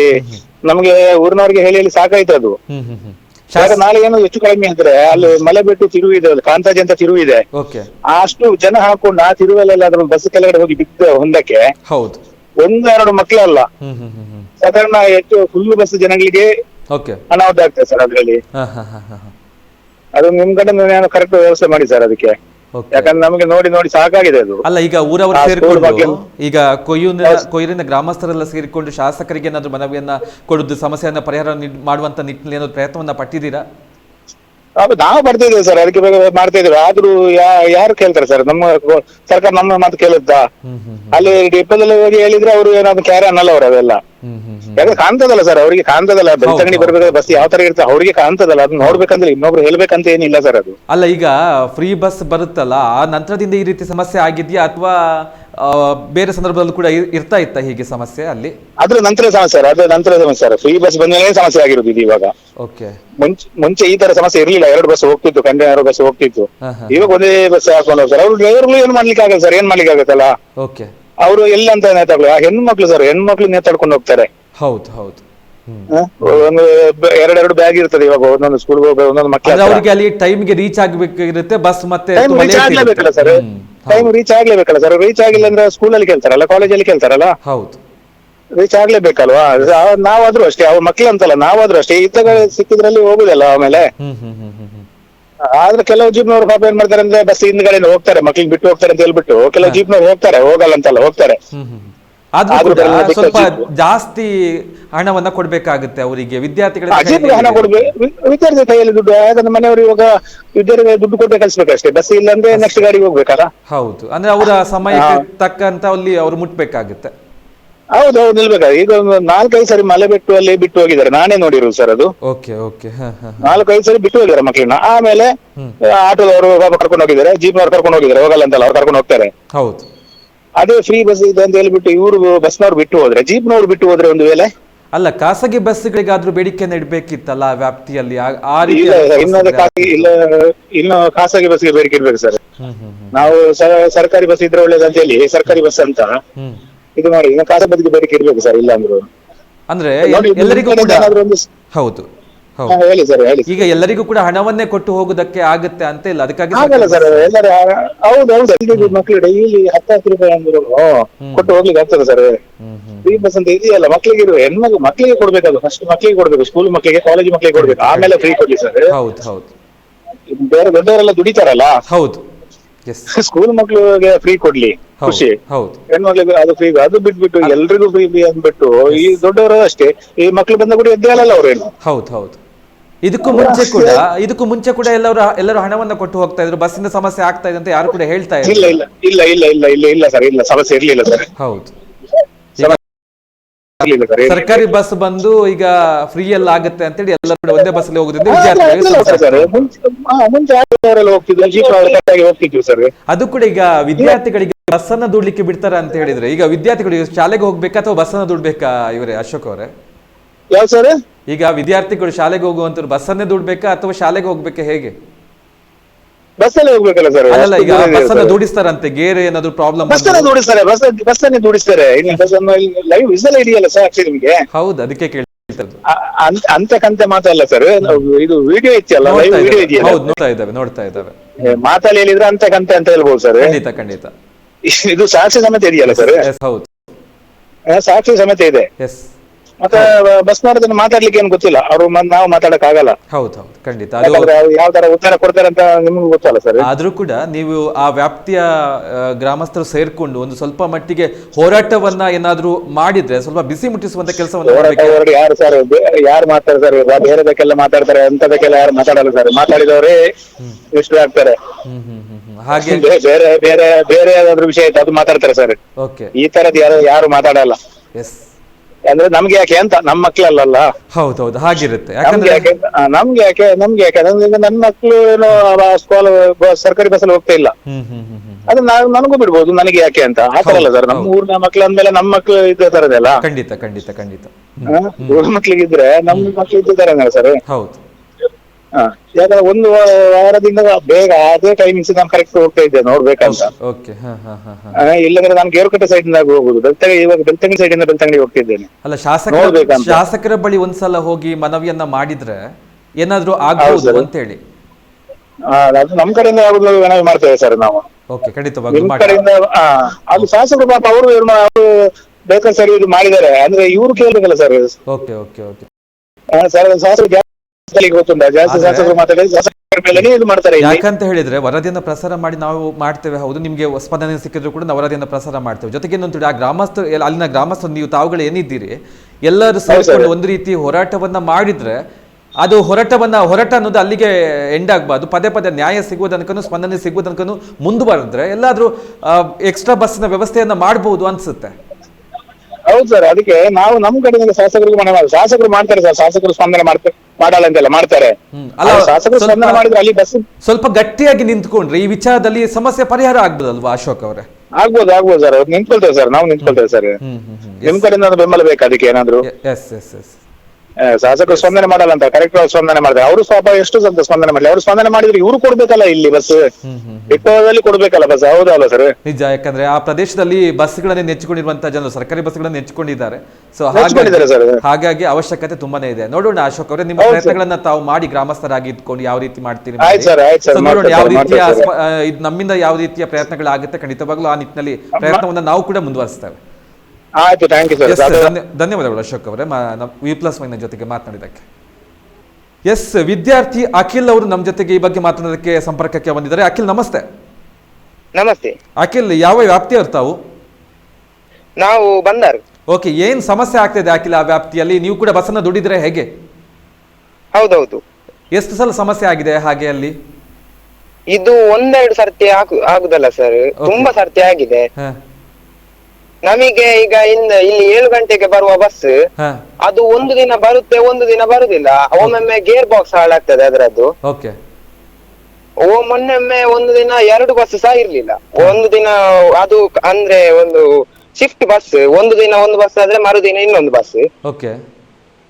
ನಮ್ಗೆ ಊರಿನವ್ರಿಗೆ ಹೇಳಿ ಹೇಳಿ ಸಾಕಾಯ್ತು ಅದು. ಹ್ಮ್ ಹ್ಮ್ ಹ್ಮ್. ಯಾಕಂದ್ರೆ ನಾಳೆ ಏನು ಹೆಚ್ಚು ಕಡಿಮೆ ಅಂದ್ರೆ ಅಲ್ಲಿ ಮಲೆ ಬಿಟ್ಟು ತಿರುವು ಇದೆ ಅಲ್ಲಿ ಕಾಂತಾಜಿ ಅಂತ ತಿರುವು ಇದೆ. ಓಕೆ. ಅಷ್ಟು ಜನ ಹಾಕೊಂಡು ಆ ತಿರುವಲ್ಲೆಲ್ಲ ಅದ್ರ ಬಸ್ ಕೆಳಗಡೆ ಹೋಗಿ ಬಿದ್ದ ಹೊಂದಕ್ಕೆ ಹೌದು. ಒಂದೆರಡು ಎರಡು ಮಕ್ಕಳಲ್ಲ. ಹ್ಮ್ ಹ್ಮ್ ಹ್ಮ್ ಹ್ಮ್. ಸಾಧಾರಣ ಹೆಚ್ಚು ಫುಲ್ ಬಸ್ ಜನಗಳಿಗೆ ಓಕೆ. ಅನಾಹುತ ಆಗ್ತದೆ ಸರ್ ಅದ್ರಲ್ಲಿ. ಹಾ ಹಾ ಹಾ ಹಾ ಹಾ. ಅದು ನಿಮ್ ಕಡೆ ನಾನು ಕರೆಕ್ಟ್ ವ್ಯವಸ್ಥೆ ಮಾಡಿ ಸರ್ ಅದಕ್ಕೆ. ಯಾಕಂದ್ರೆ ನಮಗೆ ನೋಡಿ ನೋಡಿ ಸಾಕಾಗಿದೆ ಅದು. ಅಲ್ಲ ಈಗ ಊರವರು ಸೇರಿಕೊಂಡು ಈಗ ಕೊಯ್ಯೂರಿನ ಕೊಯ್ಯೂರಿನ ಗ್ರಾಮಸ್ಥರೆಲ್ಲ ಸೇರಿಕೊಂಡು ಶಾಸಕರಿಗೆ ಏನಾದ್ರು ಮನವಿಯನ್ನ ಕೊಡುದು ಸಮಸ್ಯೆಯನ್ನ ಪರಿಹಾರ ಮಾಡುವಂತ ನಿಟ್ಟಿನಲ್ಲಿ ಏನಾದ್ರು ಪ್ರಯತ್ನವನ್ನ ಪಟ್ಟಿದ್ದೀರಾ? ಅದು ನಾವು ಬರ್ತಾ ಇದ್ದೇವೆ ಸರ್ ಅದಕ್ಕೆ ಮಾಡ್ತಾ ಇದ್ದೇವೆ ಆದ್ರೂ ಯಾರು ಕೇಳ್ತಾರೆ ಸರ್ ನಮ್ಮ ಸರ್ಕಾರ ನಮ್ಮ ಮಾತು ಕೇಳುತ್ತಾ? ಅಲ್ಲಿ ಡಿಪೋದಲ್ಲಿ ಹೋಗಿ ಹೇಳಿದ್ರೆ ಅವರು ಏನಾದ್ರು ಕ್ಯಾರೆ ಅನ್ನಲ್ಲ ಅವ್ರು ಹ್ಮ್ ಯಾಕಂದ್ರೆ ಕಾಣ್ತದಲ್ಲ ಸರ್ ಅವರಿಗೆ ಕಾಣ್ತದಲ್ಲ. ಬೆಳ್ತಂಗಡಿ ಬರ್ಬೇಕಾದ್ರೆ ಬಸ್ ಯಾವ ತರ ಇರ್ತದೆ ಅವ್ರಿಗೆ ಕಾಣ್ತದಲ್ಲ. ಅದನ್ನ ನೋಡ್ಬೇಕಂದ್ರೆ ಇನ್ನೊಬ್ರು ಹೇಳ್ಬೇಕಂತ ಏನಿಲ್ಲ ಸರ್ ಅದು. ಅಲ್ಲ ಈಗ ಫ್ರೀ ಬಸ್ ಬರುತ್ತಲ್ಲ ಆ ನಂತರದಿಂದ ಈ ರೀತಿ ಸಮಸ್ಯೆ ಆಗಿದ್ಯಾ ಅಥವಾ ಬೇರೆ ಸಂದರ್ಭದಲ್ಲೂ ಕೂಡ ಇರ್ತಾ ಇತ್ತ ಹೀಗೆ ಸಮಸ್ಯೆ ಅಲ್ಲಿ? ಅದ್ರ ನಂತರ ಸಮಸ್ಯೆ ಸರ್ ಅದ್ರ ನಂತರ ಸಮಸ್ಯೆ ಸರ್. ಫ್ರೀ ಬಸ್ ಬಂದ್ಮೇಲೆ ಸಮಸ್ಯೆ ಆಗಿರೋದು ಇದು ಇವಾಗ. ಓಕೆ ಮುಂಚೆ ಮುಂಚೆ ಈ ತರ ಸಮಸ್ಯೆ ಇರ್ಲಿಲ್ಲ. ಎರಡು ಬಸ್ ಹೋಗ್ತಿತ್ತು ಎರಡು ಬಸ್ ಹೋಗ್ತಿತ್ತು. ಇವಾಗ ಒಂದೇ ಬಸ್ ಹಾಕೊಂಡು ಹೋಗ್ತಾರೆ ಅವ್ರು ಡ್ರೈವರ್ಗಳು ಏನ್ ಮಾಡ್ಲಿಕ್ಕೆ ಆಗಲ್ಲ ಸರ್ ಏನ್ ಮಾಡ್ಲಿಕ್ಕೆ ಆಗತ್ತಲ್ಲ? ಓಕೆ ಅವರು ಎಲ್ಲ ಅಂತ ನೇತಾಡ್ಲು ಆ ಹೆಣ್ಮಕ್ಳು ಸರ್ ಹೆಣ್ಮಕ್ಳು ನೇತಾಡ್ಕೊಂಡು ಹೋಗ್ತಾರೆ. ಹೌದು ಹೌದು. ಒಂದು ಎರಡೆರಡು ಬ್ಯಾಗ್ ಇರ್ತದೆ ಇವಾಗ. ಒಂದೊಂದು ಸ್ಕೂಲ್ ಹೋಗ್ಬೇಕು ಒಂದೊಂದು ಮಕ್ಕಳು ಅವರಿಗೆ ಅಲ್ಲಿ ಟೈಮ್ಗೆ ರೀಚ್ ಆಗ್ಬೇಕಿರುತ್ತೆ ಬಸ್ ಮತ್ತೆ ಸರ್. ಟೈಮ್ ರೀಚ್ ಆಗ್ಲೇಬೇಕಲ್ಲ ಸರ್ ರೀಚ್ ಆಗಿಲ್ಲ ಅಂದ್ರೆ ಸ್ಕೂಲಲ್ಲಿ ಕೇಳ್ತಾರಲ್ಲ ಕಾಲೇಜಲ್ಲಿ ಕೇಳ್ತಾರಲ್ಲ? ಹೌದು. ರೀಚ್ ಆಗ್ಲೇಬೇಕಲ್ವಾ? ಆ- ನಾವಾದ್ರೂ ಅಷ್ಟೇ ಅವ್ರ ಮಕ್ಳು ಅಂತಲ್ಲ ನಾವಾದ್ರೂ ಅಷ್ಟೇ. ಇದ್ದಾಗ ಸಿಕ್ಕಿದ್ರಲ್ಲಿ ಹೋಗುದಲ್ಲ ಆಮೇಲೆ ಹ್ಮ್ ಹ್ಮ್ ಹ್ಮ್ ಹ್ಮ್ ಹ್ಮ್. ಆದ್ರೆ ಕೆಲವು ಜೀಪ್ನವ್ರು ಪಾಪ ಏನ್ ಮಾಡ್ತಾರೆ ಅಂದ್ರೆ ಬಸ್ ಹಿಂದ್ಗಡೆ ಹೋಗ್ತಾರೆ ಮಕ್ಳಿಗೆ ಬಿಟ್ಟು ಹೋಗ್ತಾರೆ ಅಂತ ಹೇಳ್ಬಿಟ್ಟು ಕೆಲವು ಜೀಪ್ನವ್ರು ಹೋಗ್ತಾರೆ ಹೋಗಲ್ಲ ಅಂತಲ್ಲ ಹೋಗ್ತಾರೆ. ಹ್ಮ್ ಹ್ಮ್ ಹ್ಮ್. ಆದ್ರೂ ಸ್ವಲ್ಪ ಜಾಸ್ತಿ ಹಣವನ್ನ ಕೊಡ್ಬೇಕಾಗುತ್ತೆ ಅವರಿಗೆ. ವಿದ್ಯಾರ್ಥಿಗಳಿಗೆ ಹಣ ಕೊಡ್ಬೇಕು ವಿದ್ಯಾರ್ಥಿ ಕೈಯಲ್ಲಿ ದುಡ್ಡು ಯಾಕಂದ್ರೆ ಮನೆಯವರು ಇವಾಗ ದುಡ್ಡು ಕೊಟ್ಟೆ ಕಳಿಸ್ಬೇಕಷ್ಟೇ ಬಸ್ ಇಲ್ಲಾಂದ್ರೆ ನೆಕ್ಸ್ಟ್ ಗಾಡಿಗೆ ಹೋಗ್ಬೇಕಲ್ಲ? ಹೌದು. ಅಂದ್ರೆ ಅವರ ಸಮಯಕ್ಕೆ ತಕ್ಕಂತ ಅಲ್ಲಿ ಅವ್ರು ಮುಟ್ಬೇಕಾಗುತ್ತೆ. ಹೌದು ಹೌದು ನಿಲ್ಬೇಕಾದ್ರೆ ಈಗ ಒಂದು ನಾಲ್ಕೈದು ಸರಿ ಮಲೆ ಬಿಟ್ಟು ಅಲ್ಲಿ ಬಿಟ್ಟು ಹೋಗಿದ್ದಾರೆ. ನಾನೇ ನೋಡಿರು ಸರ್ ಅದು. Okay okay. ನಾಲ್ಕೈದು ಸರಿ ಬಿಟ್ಟು ಹೋಗಿದ್ದಾರೆ ಮಕ್ಕಳನ್ನ. ಆಮೇಲೆ ಆಟೋದವರು ಕರ್ಕೊಂಡು ಹೋಗಿದ್ದಾರೆ. ಜೀಪ್ ಅವ್ರು ಕರ್ಕೊಂಡು ಹೋಗಿದ್ದಾರೆ. ಹೋಗಲ್ಲ ಅಂತಲ್ಲ ಅವ್ರು ಕರ್ಕೊಂಡು ಹೋಗ್ತಾರೆ. ಹೌದು. ಅದೇ ಫ್ರೀ ಬಸ್ ಇದೆ ಅಂತ ಹೇಳ್ಬಿಟ್ಟು ಇವರು ಬಸ್ನವ್ರು ಬಿಟ್ಟು ಹೋದ್ರೆ ಜೀಪ್ನವ್ರು ಬಿಟ್ಟು ಹೋದ್ರೆ ಒಂದು ವೇಳೆ? ಅಲ್ಲ ಖಾಸಗಿ ಬಸ್ಗಳಿಗಾದ್ರೂ ಬೇಡಿಕೆ ಇಡ್ಬೇಕಿತ್ತಲ್ಲ ಆ ವ್ಯಾಪ್ತಿಯಲ್ಲಿ? ಆ- ಆ ರೀತಿ ಇಲ್ಲ ಇನ್ನೊಂದು ಖಾಸಗಿ ಇಲ್ಲ ಇನ್ನು ಖಾಸಗಿ ಬಸ್ಗೆ ಬೇಡಿಕೆ ಇಡ್ಬೇಕು ಸರ್ ಹ್ಮ್ ಹ್ಮ್ ಹ್ಮ್. ನಾವು ಸ- ಸರ್ಕಾರಿ ಬಸ್ ಇದ್ರೆ ಒಳ್ಳೇದಂತ ಹೇಳಿ ಸರ್ಕಾರಿ ಬಸ್ ಅಂತ. ಹ್ಮ್. ಇದು ಮಾಡಿ ಇನ್ನು ಖಾಸಗಿ ಬಸ್ಗೆ ಬೇಡಿಕೆ ಇರ್ಬೇಕು ಸರ್ ಇಲ್ಲ ಅಂದ್ರು. ಅಂದ್ರೆ ನೋಡಿ, ಎಲ್ಲರಿಗೂ ಕೂಡ ಕಡೆಯಿಂದ ಒಂದು ಹೌದು. ಹೇಳಿ ಸರ್ ಹೇಳಿ ಈಗ ಎಲ್ಲರಿಗೂ ಕೂಡ ಹಣವನ್ನೇ ಕೊಟ್ಟು ಹೋಗುದಕ್ಕೆ ಆಗುತ್ತೆ ಅಂತ ಇಲ್ಲ ಅದಕ್ಕಾಗಿ ಆಗಲ್ಲ ಸರ್ ಎಲ್ಲರೂ ಹೌದು ಹೌದು ಎಲ್ರಿಗೂ ಮಕ್ಳು ಡೈಲಿ ಹತ್ತು ಹತ್ತು ರೂಪಾಯಿ ಅಂದ್ರು ಕೊಟ್ಟು ಹೋಗ್ಲಿಕ್ಕೆ ಆಗ್ತದೆ ಸರ್. ಫ್ರೀ ಬಸ್ ಅಂತ ಇದೆಯಲ್ಲ ಮಕ್ಕಳಿಗೆ ಇರುವ ಹೆಣ್ಮಗು ಮಕ್ಕಳಿಗೆ ಕೊಡ್ಬೇಕು ಫಸ್ಟ್ ಮಕ್ಕಳಿಗೆ ಕೊಡ್ಬೇಕು ಸ್ಕೂಲ್ ಮಕ್ಕಳಿಗೆ ಕಾಲೇಜ್ ಮಕ್ಕಳಿಗೆ ಕೊಡ್ಬೇಕು ಆಮೇಲೆ ಫ್ರೀ ಕೊಡ್ಲಿ ಸರ್. ಹೌದು ಹೌದು. ಬೇರೆ ದೊಡ್ಡವರೆಲ್ಲ ದುಡಿತಾರಲ್ಲ? ಹೌದು. ಸ್ಕೂಲ್ ಮಕ್ಳಿಗೆ ಫ್ರೀ ಕೊಡ್ಲಿ ಖುಷಿ. ಹೆಣ್ಮಕ್ಳಿಗೆ ಅದು ಫ್ರೀ ಅದು ಬಿಟ್ಬಿಟ್ಟು ಎಲ್ರಿಗೂ ಫ್ರೀ ಫ್ರೀ ಅಂದ್ಬಿಟ್ಟು ಈ ದೊಡ್ಡವರು ಅಷ್ಟೇ ಈ ಮಕ್ಳು ಬಂದ ಕೂಡ ಎದ್ದೇಳಲ್ಲ ಅವ್ರೇನು? ಹೌದು ಹೌದು. ಇದಕ್ಕೂ ಮುಂಚೆ ಕೂಡ ಇದಕ್ಕೂ ಮುಂಚೆ ಕೂಡ ಎಲ್ಲರೂ ಎಲ್ಲರೂ ಹಣವನ್ನ ಕೊಟ್ಟು ಹೋಗ್ತಾ ಇದ್ರು. ಬಸ್ಸಿನ ಸಮಸ್ಯೆ ಆಗ್ತಾ ಇದೆ ಅಂತ ಯಾರು ಕೂಡ ಹೇಳ್ತಾ ಇಲ್ಲ. ಇಲ್ಲ ಇಲ್ಲ ಇಲ್ಲ ಇಲ್ಲ ಇಲ್ಲ ಇಲ್ಲ ಸರ್ ಇಲ್ಲ ಸಮಸ್ಯೆ ಇರ್ಲಿಲ್ಲ ಸರ್. ಹೌದು. ಸರ್ಕಾರಿ ಬಸ್ ಬಂದು ಈಗ ಫ್ರೀ ಎಲ್ಲ ಆಗುತ್ತೆ ಅಂತೇಳಿ ಎಲ್ಲರೂ ಕೂಡ ಒಂದೇ ಬಸ್ ಅಲ್ಲಿ ಹೋಗುದ್ರಿಂದ ವಿದ್ಯಾರ್ಥಿಗಳಿಗೆ ಅದು ಕೂಡ ಈಗ ವಿದ್ಯಾರ್ಥಿಗಳಿಗೆ ಬಸ್ ಅನ್ನ ದುಡ್ಲಿಕ್ಕೆ ಬಿಡ್ತಾರ ಅಂತ ಹೇಳಿದ್ರೆ ಈಗ ವಿದ್ಯಾರ್ಥಿಗಳು ಶಾಲೆಗೆ ಹೋಗ್ಬೇಕಾ ಅಥವಾ ಬಸ್ ಅನ್ನ ದುಡ್ಬೇಕಾ ಇವರೇ ಅಶೋಕ್ ಅವರೇ? ಯಾವ ಸರ್? ಈಗ ವಿದ್ಯಾರ್ಥಿಗಳು ಶಾಲೆಗೆ ಹೋಗುವಂತರು ಬಸ್ ಅನ್ನೇ ದುಡ್ಬೇಕಾ ಅಥವಾ ಶಾಲೆಗೆ ಹೋಗ್ಬೇಕಾ ಹೇಗೆ? ಬಸ್ಸಲ್ಲಿ ಹೋಗ್ಬೇಕಲ್ಲ ಸರ್ ಅಲ್ಲ ಈಗ ಬಸ್ ಅನ್ನ ದುಡಿಸ್ತಾರಂತೆ ಗೇರ್ ಏನಾದ್ರು ಪ್ರಾಬ್ಲಮ್ ಬಸ್ಸನ್ನೇ ದೂಡಿಸ್ತಾರೆ ಬಸ್ ಬಸ್ಸನ್ನೇ ದೂಡಿಸ್ತಾರೆ. ಬಸ್ ಲೈವ್ ವಿಸಲ್ ಸರ್ ಸಾಕ್ಷಿ ನಿಮಗೆ? ಹೌದು ಅದಕ್ಕೆ ಕೇಳಿ ಅಂತ ಅಂತ ಕಂತೆ ಮಾತಲ್ಲ ಸರ್ ಇದು ವಿಡಿಯೋ ಇತ್ತಲ್ಲ ಲೈವ್ ವಿಡಿಯೋ ಇದೆಯಲ್ಲ? ಹೌದು ನೋಡ್ತಾ ಇದ್ದಾವೆ ನೋಡ್ತಾ ಇದ್ದಾವೆ. ಮಾತಲ್ಲಿ ಹೇಳಿದ್ರೆ ಅಂತ ಕಂತೆ ಅಂತ ಹೇಳ್ಬೋದು ಸರ್ ಖಂಡಿತ ಖಂಡಿತ. ಇದು ಸಾಕ್ಷಿ ಸಮೇತ ಇದೆಯಲ್ಲ ಸರ್ ಹೌದು. ಸಾಕ್ಷಿ ಸಮೇತ ಇದೆ. ಎಸ್ ಮತ್ತೆ ಬಸ್ ಮಾಡೋದನ್ನ ಮಾತಾಡ್ಲಿಕ್ಕೆ ಏನು ಗೊತ್ತಿಲ್ಲ. ಅವರು ನಾವು ಮಾತಾಡಕ್ ಆಗಲ್ಲ ಹೌದು ಹೌದು. ಖಂಡಿತ. ಅದು ಯಾಕಂದ್ರೆ ಅವ್ರು ಯಾವ ತರ ಉತ್ತರ ಕೊಡ್ತಾರೆ ಅಂತ ನಿಮ್ಗೆ ಗೊತ್ತಲ್ಲ ಸರ್? ಆದ್ರೂ ಕೂಡ ನೀವು ಆ ವ್ಯಾಪ್ತಿಯ ಆ, ಗ್ರಾಮಸ್ಥರು ಸೇರ್ಕೊಂಡು ಒಂದು ಸ್ವಲ್ಪ ಮಟ್ಟಿಗೆ ಹೋರಾಟವನ್ನ ಏನಾದ್ರೂ ಮಾಡಿದ್ರೆ ಸ್ವಲ್ಪ ಬಿಸಿ ಮುಟ್ಟಿಸುವಂತ ಕೆಲಸವನ್ನು ಹೋರಾಟ ಮಾಡ್ಬೇಕು ಹೊರಡಿ ಯಾರು ಸರ್? ಯಾರು ಮಾತಾಡ್ತಾರೆ ಬೇರೆದಕ್ಕೆಲ್ಲ ಮಾತಾಡ್ತಾರೆ ಅಂತದಕ್ಕೆಲ್ಲ ಯಾರು ಮಾತಾಡಲ್ಲ ಸರ್? ಮಾತಾಡಿದವರೇ ಇಷ್ಟು ಆಗ್ತಾರೆ. ಹ್ಮ್ ಹ್ಮ್ ಹ್ಮ್ ಹ್ಮ್. ಹಾಗೆ ಬೇ- ಬೇರೆ ಬೇರೆ ಬೇರೆ ಯಾವ್ದಾದ್ರು ವಿಷಯ ಆಯ್ತು ಅದು ಮಾತಾಡ್ತಾರೆ ಸರ್. ಓಕೆ. ಈ ತರದ್ ಯಾರು ಯಾರು ಮಾತಾಡಲ್ಲ. ಎಸ್. ಅಂದ್ರೆ ನಮ್ಗೆ ಯಾಕೆ ಅಂತ ನಮ್ಮ ಮಕ್ಳಲ್ಲಲ್ಲ. ಹೌದೌದು ಹಾಗಿರುತ್ತೆ. ನಮ್ಗೆ ಯಾಕಂದ್ರೆ ಯಾಕೆ ಆ, ನಮ್ಗೆ ಯಾಕೆ ನಮ್ಗೆ ಯಾಕೆ ಅಂದ್ರೆ ಈಗ ನನ್ನ ಮಕ್ಳು ಏನೋ ಸ್ಕೂಲ್ ಸರ್ಕಾರಿ ಬಸ್ ಅಲ್ಲಿ ಹೋಗ್ತಾ ಇಲ್ಲ. ಹ್ಮ್ ಹ್ಮ್ ಹ್ಮ್ ಹ್ಮ್ ಅದು ನಾನು ನನಗೂ ಬಿಡ್ಬೋದು ನನಗೆ ಯಾಕೆ ಅಂತ. ಆತರ ಅಲ್ಲ ಸರ್ ನಮ್ಮ ಊರಿನ ಮಕ್ಳು ಅಂದ್ಮೇಲೆ ನಮ್ಮ ಮಕ್ಳು ಇದ್ದ ತರದಲ್ಲ ಖಂಡಿತ ಖಂಡಿತ ಖಂಡಿತ. ಊರ ಮಕ್ಳಿಗಿದ್ರೆ ನಮ್ಮ ಮಕ್ಳು ಇದ್ದ ತರನೇ ಸರ್? ಹೌದು. ಯಾಕಂದ್ರೆ ಒಂದು ವಾರದಿಂದ ಬೇಗ ಅದೇ ಟೈಮಿಂಗ್ಸ್ ನಾನು ಕರೆಕ್ಟ್ ಹೋಗ್ತಾ ಇದ್ದೆ ನೋಡ್ಬೇಕಂತ. ಓಕೆ ಹಾ ಹಾ ಹಾ ಹಾ. ಆ, ಇಲ್ಲಂದ್ರೆ ನಾನು ಗೇರುಕಟ್ಟೆ ಸೈಡ್ ಇಂದ ಹೋಗುದು. ಬೆಳ್ತಂಗಿ ಇವಾಗ ಬೆಳ್ತಂಗಡಿ ಸೈಡ್ ಇಂದ ಬೆಳ್ತಂಗಡಿ ಹೋಗ್ತಿದ್ದೇನೆ ಅಲ್ಲ ಶಾಸಕರ ನೋಡ್ಬೇಕಂತ. ಶಾಸಕರ ಬಳಿ ಒಂದ್ಸಲ ಹೋಗಿ ಮನವಿಯನ್ನ ಮಾಡಿದ್ರೆ ಏನಾದ್ರೂ ಆಗ್ಬೋದು ಅಂತೇಳಿ. ಆ, ಅದು ನಮ್ ಕಡೆಯಿಂದ ಯಾವ್ದು ಮನವಿ ಮಾಡ್ತೇವೆ ಸರ್ ನಾವು. ಓಕೆ ಖಂಡಿತವಾಗಿ ನಿಮ್ ಮಾಡಿ. ಕಡೆಯಿಂದ ಆ, ಅದು ಶಾಸಕರು ಪಾಪ ಅವರು ಇವ್ರು ಮಾ- ಅವರು ಬೇಕಾದ್ರೆ ಸರಿ ಇದು ಮಾಡಿದ್ದಾರೆ. ಅಂದ್ರೆ ಇವ್ರು ಕೇಳಬೇಕಲ್ಲ sir. Okay okay okay sir ಶಾಸಕರು ಗೊತ್ತುಂಟ? ಜಾಸ್ತಿ ಆದ್ರೆ- ಶಾಸಕರು ಮಾತಾಡಿದ್ರೆ ಶಾಸಕರ ಮೇಲೆ ಇದು ಮಾಡ್ತಾರೆ ಇಲ್ಲಿ. ಯಾಕಂತ ಹೇಳಿದ್ರೆ ವರದಿಯನ್ನು ಪ್ರಸಾರ ಮಾಡಿ ನಾವು ಮಾಡ್ತೇವೆ ಹೌದು ನಿಮ್ಗೆ ಸ್ಪಂದನೆ ಸಿಕ್ಕಿದ್ರು ಕೂಡ ನಾವು ವರದಿಯನ್ನು ಪ್ರಸಾರ ಮಾಡ್ತೇವೆ. ಜೊತೆಗೆ ಇನ್ನೊಂದು ಆ ಗ್ರಾಮಸ್ಥರು ಎಲ್ಲ- ಅಲ್ಲಿನ ಗ್ರಾಮಸ್ಥರು ನೀವು ತಾವುಗಳು ಏನಿದ್ದೀರಿ ಎಲ್ಲರೂ ಸೇರಿಕೊಂಡು ಒಂದು ರೀತಿ ಹೋರಾಟವನ್ನ ಮಾಡಿದ್ರೆ ಅದು ಹೋರಾಟವನ್ನ ಹೋರಾಟ ಅನ್ನೋದು ಅಲ್ಲಿಗೆ ಎಂಡ್ ಆಗಬಾರ್ದು. ಪದೇ ಪದೇ ನ್ಯಾಯ ಸಿಗುವ ತನಕನೂ ಸ್ಪಂದನೆ ಸಿಗುವ ತನಕನೂ ಮುಂದುವರೆದ್ರೆ ಎಲ್ಲಾದ್ರೂ ಎಕ್ಸ್ಟ್ರಾ ಬಸ್ಸಿನ ವ್ಯವಸ್ಥೆಯನ್ನ ಮಾಡಬಹುದು ಅನ್ಸುತ್ತೆ. ಹೌದು ಸರ್ ಅದಕ್ಕೆ ನಾವು ನಮ್ ಕಡೆಯಿಂದ ಶಾಸಕರಿಗೆ ಮನೆ ಮಾಡಿ ಶಾಸಕರು ಮಾಡ್ತಾರೆ ಸರ್ ಶಾಸಕರು ಸ್ಪಂದನೆ ಮಾಡ್ತಾರೆ ಮಾಡಲ್ಲ ಅಂತೆಲ್ಲ ಮಾಡ್ತಾರೆ. ಹ್ಮ್. ಅಲ್ಲ, ಆದ್ರೆ ಶಾಸಕರು ಸ್ವಲ್ಪ- ಸ್ಪಂದನೆ ಮಾಡಿದ್ರೆ ಅಲ್ಲಿ ಬಸ್ ಸ್ವಲ್ಪ ಗಟ್ಟಿಯಾಗಿ ನಿಂತ್ಕೊಂಡ್ರೆ ಈ ವಿಚಾರದಲ್ಲಿ ಸಮಸ್ಯೆ ಪರಿಹಾರ ಆಗ್ಬೋದಲ್ವಾ ಅಶೋಕ್ ಅವರೇ? ಆಗ್ಬೋದು ಆಗ್ಬೋದು ಸರ್ ನಿಂತ್ಕೊಳ್ತೇವೆ ಸರ್ ನಾವು ನಿಂತ್ಕೊಳ್ತೇವೆ ಸರ್. ಹ್ಮ್ ಹ್ಮ್ ಹ್ಮ್. ನಿಮ್ ಕಡೆಯಿಂದ ಒಂದು ಬೆಂಬಲ ಬೇಕು ಅದಕ್ಕೆ ಏನಾದ್ರು? Yes yes yes. ಶಾಸಕರು ಸ್ಪಂದನೆ ಮಾಡಲ್ಲ ಅಂತ ಕರೆಕ್ಟ್ ಸ್ಪಂದನೆ ಮಾಡ್ತಾರೆ. ಅವರು ಸ್ವಲ್ಪ ಎಷ್ಟು ಸ್ವಲ್ಪ ಸ್ಪಂದನೆ ಮಾಡಲಿ? ಅವರು ಸ್ಪಂದನೆ ಮಾಡಿದ್ರೆ ಇವರು ಕೊಡ್ಬೇಕಲ್ಲ ಇಲ್ಲಿ ಬಸ್ ಬಿಟ್ಟೋದಲ್ಲಿ ಕೊಡ್ಬೇಕಲ್ಲ ಬಸ್ ಹೌದಲ್ಲ ಸರ್ ನಿಜ ಯಾಕಂದ್ರೆ ಆ ಪ್ರದೇಶದಲ್ಲಿ ಬಸ್ಗಳನ್ನೇ ನೆಚ್ಚಿಕೊಂಡಿರುವಂತ ಜನರು ಸರ್ಕಾರಿ ಬಸ್ಗಳನ್ನ ನೆಚ್ಚಿಕೊಂಡಿದ್ದಾರೆ. ಸೊ ಹಾಗಾಗಿ. ಹಾಗಾಗಿ ಅವಶ್ಯಕತೆ ತುಂಬಾನೇ ಇದೆ. ನೋಡೋಣ ಅಶೋಕ್ ಅವರೇ ನಿಮ್ಮ ಪ್ರಯತ್ನಗಳನ್ನ ತಾವು ಮಾಡಿ ಗ್ರಾಮಸ್ಥರಾಗಿ ಇದ್ಕೊಂಡು ಯಾವ ರೀತಿ ಮಾಡ್ತೀರಿ ನೋಡೋಣ ಯಾವ ರೀತಿಯ ನಮ್ಮಿಂದ ಯಾವ ರೀತಿಯ ಪ್ರಯತ್ನಗಳಾಗುತ್ತೆ ಖಂಡಿತವಾಗ್ಲೂ ಆ ನಿಟ್ಟಿನಲ್ಲಿ ಪ್ರಯತ್ನವನ್ನ ನಾವು ಕೂಡ ಮುಂದುವರಿಸ್ತೇವೆ. ಆಯ್ತು ಥ್ಯಾಂಕ್ ಯು ಎಸ್ ಸರ್ ಧನ್ಯವಾದಗಳು ಅಶೋಕ್ ಅವರೇ. ವಿ ಪ್ಲಸ್ ಮೈನ ಜೊತೆಗೆ ಮಾತನಾಡಿದ್ದಕ್ಕೆ. ಎಸ್ ವಿದ್ಯಾರ್ಥಿ ಅಖಿಲ್ ಅವರು ನಮ್ಮ ಜೊತೆಗೆ ಈ ಬಗ್ಗೆ ಮಾತನಾಡೋದಕ್ಕೆ ಸಂಪರ್ಕಕ್ಕೆ ಬಂದಿದ್ದಾರೆ. ಅಖಿಲ್ ನಮಸ್ತೆ. ನಮಸ್ತೆ. ಅಖಿಲ್ ಯಾವ ವ್ಯಾಪ್ತಿ ತಾವು? ನಾವು ಬಂದರು. ಓಕೆ ಏನ್ ಸಮಸ್ಯೆ ಆಗ್ತಿದೆ ಅಖಿಲ್ ಆ ವ್ಯಾಪ್ತಿಯಲ್ಲಿ? ನೀವು ಕೂಡ ಬಸ್ಸನ್ನ ದುಡಿದ್ರೆ ಹೇಗೆ? ಹೌದೌದು. ಎಷ್ಟು ಸಲ ಸಮಸ್ಯೆ ಆಗಿದೆ ಹಾಗೆ ಅಲ್ಲಿ? ಇದು ಒಂದೆರಡು ಸರ್ತಿ ಆಗು ಆಗುದಲ್ಲ ಸರ್ ತುಂಬಾ ಸರ್ತಿ ಆಗಿದೆ. ನಮಗೆ ಈಗ ಇಂದ ಇಲ್ಲಿ ಏಳು ಗಂಟೆಗೆ ಬರುವ ಬಸ್ ಹ, ಅದು ಒಂದು ದಿನ ಬರುತ್ತೆ ಒಂದು ದಿನ ಬರುದಿಲ್ಲ. ಒಮ್ಮೊಮ್ಮೆ ಗೇರ್ ಬಾಕ್ಸ್ ಹಾಳಾಗ್ತದೆ ಅದರದ್ದು. ಓಕೆ ಓ ಮೊನ್ನೆೊಮ್ಮೆ ಒಂದು ದಿನ ಎರಡು ಬಸ್ ಸಹ ಇರ್ಲಿಲ್ಲ. ಒಂದು ದಿನ ಅದು ಅಂದ್ರೆ ಒಂದು ಶಿಫ್ಟ್ ಬಸ್ ಒಂದು ದಿನ ಒಂದು ಬಸ್ ಆದ್ರೆ ಮರುದಿನ ಇನ್ನೊಂದು ಬಸ್ ಓಕೆ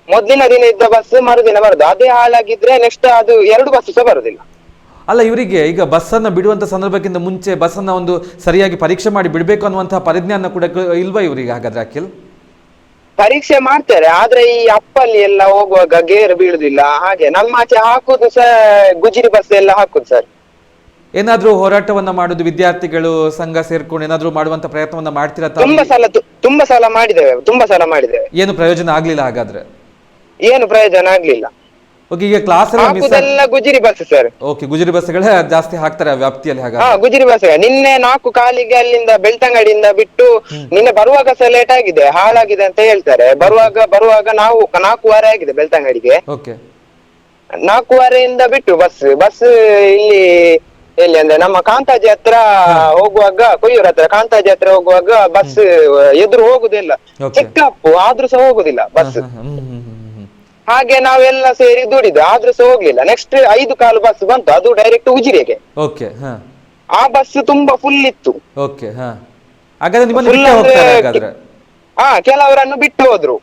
ಮೊದಲಿನ ದಿನ ಇದ್ದ ಬಸ್ ಮರುದಿನ ಬರುದು. ಅದೇ ಹಾಳಾಗಿದ್ರೆ ನೆಕ್ಸ್ಟ್ ಅದು ಎರಡು ಬಸ್ ಸಹ ಬರುದಿಲ್ಲ. ಅಲ್ಲ ಇವರಿಗೆ ಈಗ ಬಸ್ಸನ್ನು ಬಿಡುವಂಥ ಸಂದರ್ಭಕ್ಕಿಂತ ಮುಂಚೆ ಬಸ್ಸನ್ನು ಒಂದು ಸರಿಯಾಗಿ ಪರೀಕ್ಷೆ ಮಾಡಿ ಬಿಡಬೇಕು ಅನ್ನುವಂತಹ ಪರಿಜ್ಞಾನ ಕೂಡ ಇಲ್ವಾ ಇವರಿಗೆ ಹಾಗಾದ್ರೆ ಅಖಿಲ್? ಪರೀಕ್ಷೆ ಮಾಡ್ತಾರೆ ಆದ್ರೆ ಈ ಅಪ್ಪಲ್ಲಿ ಎಲ್ಲ ಹೋಗುವಾಗ ಗೇರ್ ಬೀಳುದಿಲ್ಲ. ಹಾಗೆ ನಮ್ಮ ಆಚೆ ಹಾಕುದು ಸಹ ಗುಜಿರಿ ಬಸ್ ಎಲ್ಲ ಹಾಕುದು ಸರ್. ಏನಾದ್ರೂ ಹೋರಾಟವನ್ನ ಮಾಡುದು ವಿದ್ಯಾರ್ಥಿಗಳು ಸಂಘ ಸೇರ್ಕೊಂಡು ಏನಾದ್ರೂ ಮಾಡುವಂತ ಪ್ರಯತ್ನವನ್ನ ಮಾಡ್ತೀರಾ ತುಂಬಾ ಸಲ ತುಂಬಾ ಸಲ ಮಾಡಿದ್ದೇವೆ ತುಂಬಾ ಸಲ ಮಾಡಿದ್ದೇವೆ. ಏನು ಪ್ರಯೋಜನ ಆಗ್ಲಿಲ್ಲ ಹಾಗಾದ್ರೆ? ಏನು ಪ್ರಯೋಜನ ಆಗ್ಲಿಲ್ಲ. ಓಕೆ ಈಗ ಕ್ಲಾಸ್ ಎಲ್ಲ ಗುಜಿರಿ ಬಸ್ ಸರ್ ಓಕೆ ಗುಜರಿ ಬಸ್ಗಳೇ ಜಾಸ್ತಿ ಹಾಕ್ತಾರೆ ವ್ಯಾಪ್ತಿಯಲ್ಲಿ ಹಾ ಗುಜರಿ ಬಸ್ ನಿನ್ನೆ ನಾಲ್ಕು ಕಾಲಿಗೆ ಅಲ್ಲಿಂದ ಬೆಳ್ತಂಗಡಿಯಿಂದ ಬಿಟ್ಟು ನಿನ್ನೆ ಬರುವಾಗ ಸಹ ಲೇಟ್ ಆಗಿದೆ ಹಾಳಾಗಿದೆ ಅಂತ ಹೇಳ್ತಾರೆ. ಬರುವಾಗ ಬರುವಾಗ ನಾವು ನಾಲ್ಕೂವರೆ ಆಗಿದೆ ಬೆಳ್ತಂಗಡಿಗೆ. ಓಕೆ ನಾಲ್ಕೂವರೆಯಿಂದ ಬಿಟ್ಟು ಬಸ್ ಬಸ್ ಇಲ್ಲಿ ಎಲ್ಲಿ ಅಂದ್ರೆ ನಮ್ಮ ಕಾಂತಾಜಿ ಹತ್ರ ಹೋಗುವಾಗ ಕೊಯ್ಯೂರ್ ಹತ್ರ ಕಾಂತಾಜಿ ಹತ್ರ ಹೋಗುವಾಗ ಬಸ್ ಎದುರು ಹೋಗುದಿಲ್ಲ. ಚಿಕ್ಕಪ್ಪು ಆದ್ರೂ ಸಹ ಹೋಗುದಿಲ್ಲ ಬಸ್ ಹ್ಮ್, ಹ್ಮ್, ಹ್ಮ್, ಹ್ಮ್, ಹ್ಮ್. ಹಾಗೆ ನಾವೆಲ್ಲ ಸೇರಿ ದುಡಿದು ಆದ್ರೂ ಸಹ ಹೋಗ್ಲಿಲ್ಲ. ನೆಕ್ಸ್ಟ್ ಐದು ಕಾಲು ಬಸ್ ಬಂತು ಅದು ಡೈರೆಕ್ಟ್ ಉಜಿರೆಗೆ. ಓಕೆ ಹಾ. ಆ ಬಸ್ ತುಂಬಾ ಫುಲ್ ಇತ್ತು. ಓಕೆ ಹಾ. ಹಾಗಾದ್ರೆ ನಿಮ್ಮನ್ನು Full ಬಿಟ್ಟೇ ಹೋಗ್ತಾರೆ ಹಾಗಾದ್ರೆ? ಹಾ ಕೆಲವರನ್ನು ಬಿಟ್ಟು ಹೋದ್ರು.